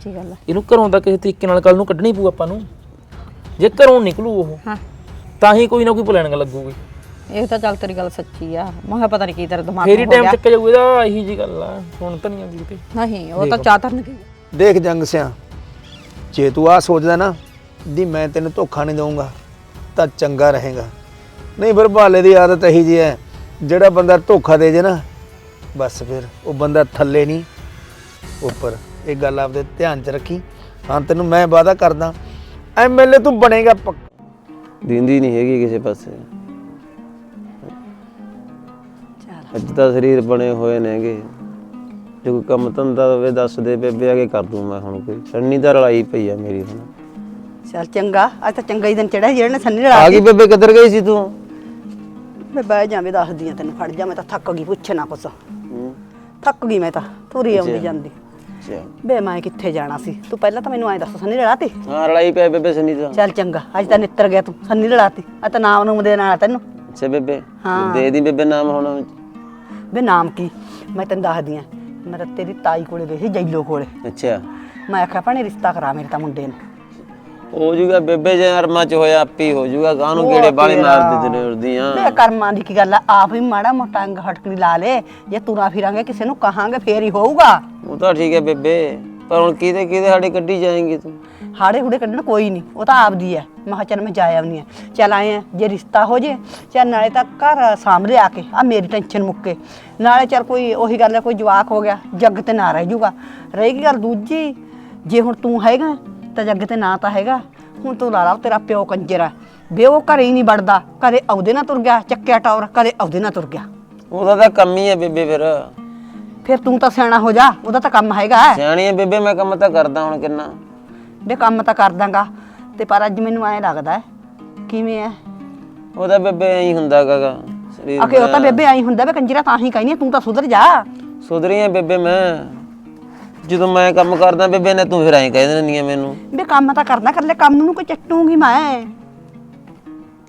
ਸੱਚੀ ਗੱਲ ਹੈ ਇਹਨੂੰ ਘਰੋਂ ਤਾਂ ਕਿਸੇ ਤਰੀਕੇ ਨਾਲ ਕੱਲ ਨੂੰ ਕੱਢਣੀ ਪਊ ਆਪਾਂ ਨੂੰ। ਜੇ ਘਰੋਂ ਨਿਕਲੂ ਉਹ ਹਾਂ। ਤਾਂ ਹੀ ਕੋਈ ਨਾ ਕੋਈ ਪਲਾਨ ਲੱਗੂਗੀ। ਇਹ ਤਾਂ ਚੱਲ ਤੇਰੀ ਗੱਲ ਸੱਚੀ ਆ। ਮੈਂ ਕਿਹਾ ਪਤਾ ਨਹੀਂ ਕੀ ਤੇਰੇ ਦਿਮਾਗ ਫੇਰ ਹੀ ਨੂੰ ਹੋ ਟਾਈਮ ਗਿਆ। ਚੱਕ ਜਾਊ ਇਹਦਾ ਇਹੀ ਜੀ ਗੱਲ ਆ। ਹੁਣ ਤਾਂ ਨਹੀਂ ਆਉਂਦੀ ਤੇ ਨਹੀਂ ਉਹ ਤਾਂ ਚਾਤਰ ਨਹੀਂ ਗਈ। ਦੇਖ ਜੰਗ ਸਿਆ ਜੇ ਤੂੰ ਆ ਸੋਚਦਾ ਨਾ ਦੀ ਮੈਂ ਤੈਨੂੰ ਧੋਖਾ ਨਹੀਂ ਦਊਂਗਾ ਤਾਂ ਚੰਗਾ ਰਹੇਗਾ। ਨਹੀਂ ਫਿਰ ਭਾਲੇ ਦੀ ਆਦਤ ਇਹੀ ਜੀ ਹੈ ਜਿਹੜਾ ਬੰਦਾ ਧੋਖਾ ਦੇ ਜੇ ਨਾ ਬਸ ਫਿਰ ਉਹ ਬੰਦਾ ਥੱਲੇ ਨਹੀਂ ਉੱਪਰ। ਇਹ ਗੱਲ ਆਪਦੇ ਧਿਆਨ 'ਚ ਰੱਖੀ। ਹਾਂ ਤੈਨੂੰ ਮੈਂ ਵਾਅਦਾ ਕਰਦਾ ਐਮਐਲਏ ਤੂੰ ਬਣੇਗਾ ਪੱਕਾ। ਦਿੰਦੀ ਨਹੀਂ ਹੈਗੀ ਕਿਸੇ ਪਾਸੇ। ਚੱਲ। ਅੱਜ ਤਾਂ ਸਰੀਰ ਬਣੇ ਹੋਏ ਨੇਗੇ। ਜੇ ਕੋਈ ਕੰਮ ਧੰਦਾ ਹੋਵੇ ਦੱਸ ਦੇ ਬੇਬੇ ਆ ਕੇ ਕਰ ਦੂੰ ਮੈਂ ਹੁਣ ਕੋਈ। ਸੰਨੀ ਦਾ ਰਲਾਈ ਪਈ ਆ ਮੇਰੀ ਹੁਣ। ਚੱਲ ਚੰਗਾ ਅੱਜ ਤਾਂ ਚੰਗਾ ਹੀ ਦਿਨ ਚੜਿਆ ਜਿਹੜੇ ਨੇ ਸੰਨੀ ਲੜਾ ਆ ਗਈ ਬੇਬੇ ਕਿੱਧਰ ਗਈ ਸੀ ਤੂੰ? ਮੈਂ ਬਹਿ ਜਾਵੇਂ ਦੱਸਦੀ ਆ ਤੈਨੂੰ ਫੜ ਜਾ ਮੈਂ ਤਾਂ ਥੱਕ ਗਈ ਪੁੱਛ ਨਾ ਕੁਛ। ਹੂੰ। ਥੱਕ ਗਈ ਮੈਂ ਤਾਂ ਤੁਰੀ ਆਉਂਦੀ। ਜਾਂਦੀ। ਅੱਛਾ। ਬੇ ਮੈਂ ਕਿੱਥੇ ਜਾਣਾ ਸੀ? ਤੂੰ ਪਹਿਲਾਂ ਤਾਂ ਮੈਨੂੰ ਐਂ ਦੱਸ ਸੰਨੀ ਲੜਾਤੀ? ਹਾਂ ਰਲਾਈ ਪਈ ਬੇਬੇ ਸੰਨੀ ਦਾ ਚੱਲ ਚੰਗਾ ਅੱਜ ਤਾਂ ਨਿੱਤਰ ਗਿਆ ਤੂੰ ਸੰਨੀ ਲੜਾਤੀ। ਅੱਜ ਤਾਂ ਨਾਮ ਨੂੰ ਦੇਣ ਵਾਲਾ ਤੈਨੂੰ। ਅੱਛਾ ਬੇਬੇ ਹਾਂ। ਦੇ ਦੀ ਬੇਬੇ ਨਾਮ ਹੁਣ। ਬੇ ਨਾਮ ਕੀ? ਮੈਂ ਤੈਨੂੰ ਦੱਸਦੀ ਆ ਮੇਰਾ ਤੇਰੀ ਤਾਈ ਕੋਲੇ ਗਈ ਸੀ ਜੈਲੋ ਕੋਲੇ। ਅੱਛਾ। ਮੈਂ ਆਖਿਆ ਭਾਣੇ ਰਿਸ਼ਤਾ ਕਰਾ ਮੇਰੇ ਤਾਂ ਮੁੰਡੇ ਨੂੰ। ਹੋ ਜੂਗਾ ਬੇਬੇ ਜੇ ਅਰਮਾ ਚ ਹੋਇਆ ਆਪੀ ਹੋ ਜੂਗਾ ਕਾਹਨੂੰ ਉਹ ਗੇੜੇ ਬਾਲੇ। ਮਾਰਦੇ ਤੇ ਉੜਦੀਆਂ ਬੇ ਕਰਮਾਂ ਦੀ ਕੀ ਗੱਲ ਆ ਆਪ ਹੀ ਮਾੜਾ ਮੋਟਾ ਅੰਗ ਹਟਕੜੀ ਲਾ ਲੇ ਜੇ ਤੁਰਾ ਫਿਰਾਂਗੇ ਕਿਸੇ ਨੂੰ ਕਹਾਂਗੇ ਫੇਰ ਹੀ ਹੋਊਗਾ। ਉਹ ਤਾਂ ਠੀਕ ਹੈ ਬੇਬੇ ਪਰ ਹੁਣ ਕਿਹਦੇ ਕਿਹਦੇ ਸਾਡੇ ਕੱਢੀ ਜਾਏਂਗੀ ਤੂੰ? ਹਾੜੇ ਹੁੜੇ ਕੱਢਣ ਕੋਈ ਨਹੀਂ ਉਹ ਤਾਂ ਆਪਦੀ ਹੈ। ਮੈਂ ਕਿਹਾ ਚੱਲ ਮੈਂ ਜਾ ਆਉਣੀ ਆ ਚੱਲ ਆਏ ਆ ਜੇ ਰਿਸ਼ਤਾ ਹੋ ਜੇ ਚੱਲ ਨਾਲੇ ਤਾਂ ਘਰ ਸਾਹਮਣੇ ਆ ਕੇ ਆ ਮੇਰੀ ਟੈਨਸ਼ਨ ਮੁੱਕੇ ਨਾਲੇ ਚੱਲ ਕੋਈ ਉਹੀ ਗੱਲ ਹੈ ਕੋਈ ਜਵਾਕ ਹੋ ਗਿਆ ਜੱਗ ਤੇ ਨਾ ਰਹਿ ਜੂਗਾ। ਰਹੇਗੀ ਗੱਲ ਦੂਜੀ? ਜੇ ਹੁਣ ਤੂੰ ਹੈਗਾ ਤਾਂ ਜੱਗ ਤੇ ਨਾ ਤਾਂ ਹੈਗਾ। ਹੁਣ ਤੂੰ ਲਾ ਲਾ ਤੇਰਾ ਪਿਓ ਕੰਜਰ। ਆ ਵੇ ਉਹ ਘਰੇ ਹੀ ਨਹੀਂ ਵੜਦਾ। ਕਦੇ ਆਉਦੇ ਨਾ ਤੁਰ ਗਿਆ ਚੱਕਿਆ ਟੌਰ ਕਦੇ ਆਉਦੇ ਨਾ ਤੁਰ ਗਿਆ। ਉਹਦਾ ਤਾਂ ਕੰਮ ਹੀ ਹੈ ਬੇਬੇ ਫਿਰ। ਫਿਰ ਤੂੰ ਤਾਂ ਸਿਆਣਾ ਹੋ ਜਾ ਉਹਦਾ ਤਾਂ ਕੰਮ ਹੈਗਾ। ਸਿਆਣੀ ਹੈ ਬੇਬੇ ਮੈਂ ਕੰਮ ਤਾਂ ਕਰਦਾ ਹੁਣ ਕਿੰਨਾ। ਵੇ ਕੰਮ ਤਾਂ ਕਰ ਦਾਂਗਾ ਤੇ ਪਰ ਅੱਜ ਮੈਨੂੰ ਐਂ ਲੱਗਦਾ ਹੈ ਕਿਵੇਂ ਹੈ? ਉਹਦਾ ਬੇਬੇ ਐਂ ਹੀ ਹੁੰਦਾ ਗਾ ਸਰੀਰ ਆਖੇ ਉਹ ਤਾਂ ਬੇਬੇ ਆਈ ਹੁੰਦਾ ਵੇ ਕੰਜਰਾ ਤਾਂ ਹੀ ਕਹਿੰਦੀ ਆ, ਤੂੰ ਤਾਂ ਸੁਧਰ ਜਾ। ਸੁਧਰੀ ਆ ਬੇਬੇ ਮੈਂ। ਜਦੋਂ ਮੈਂ ਕੰਮ ਕਰਦਾ ਬੇਬੇ ਨੇ ਤੂੰ ਫਿਰ ਐਂ ਕਹਿ ਦਿੰਦੀ ਆ ਮੈਨੂੰ। ਵੇ ਕੰਮ ਤਾਂ ਕਰਨਾ ਕਰ ਲੈ ਕੰਮ ਨੂੰ ਕੋਈ ਚੱਟੂਗੀ ਮੈਂ।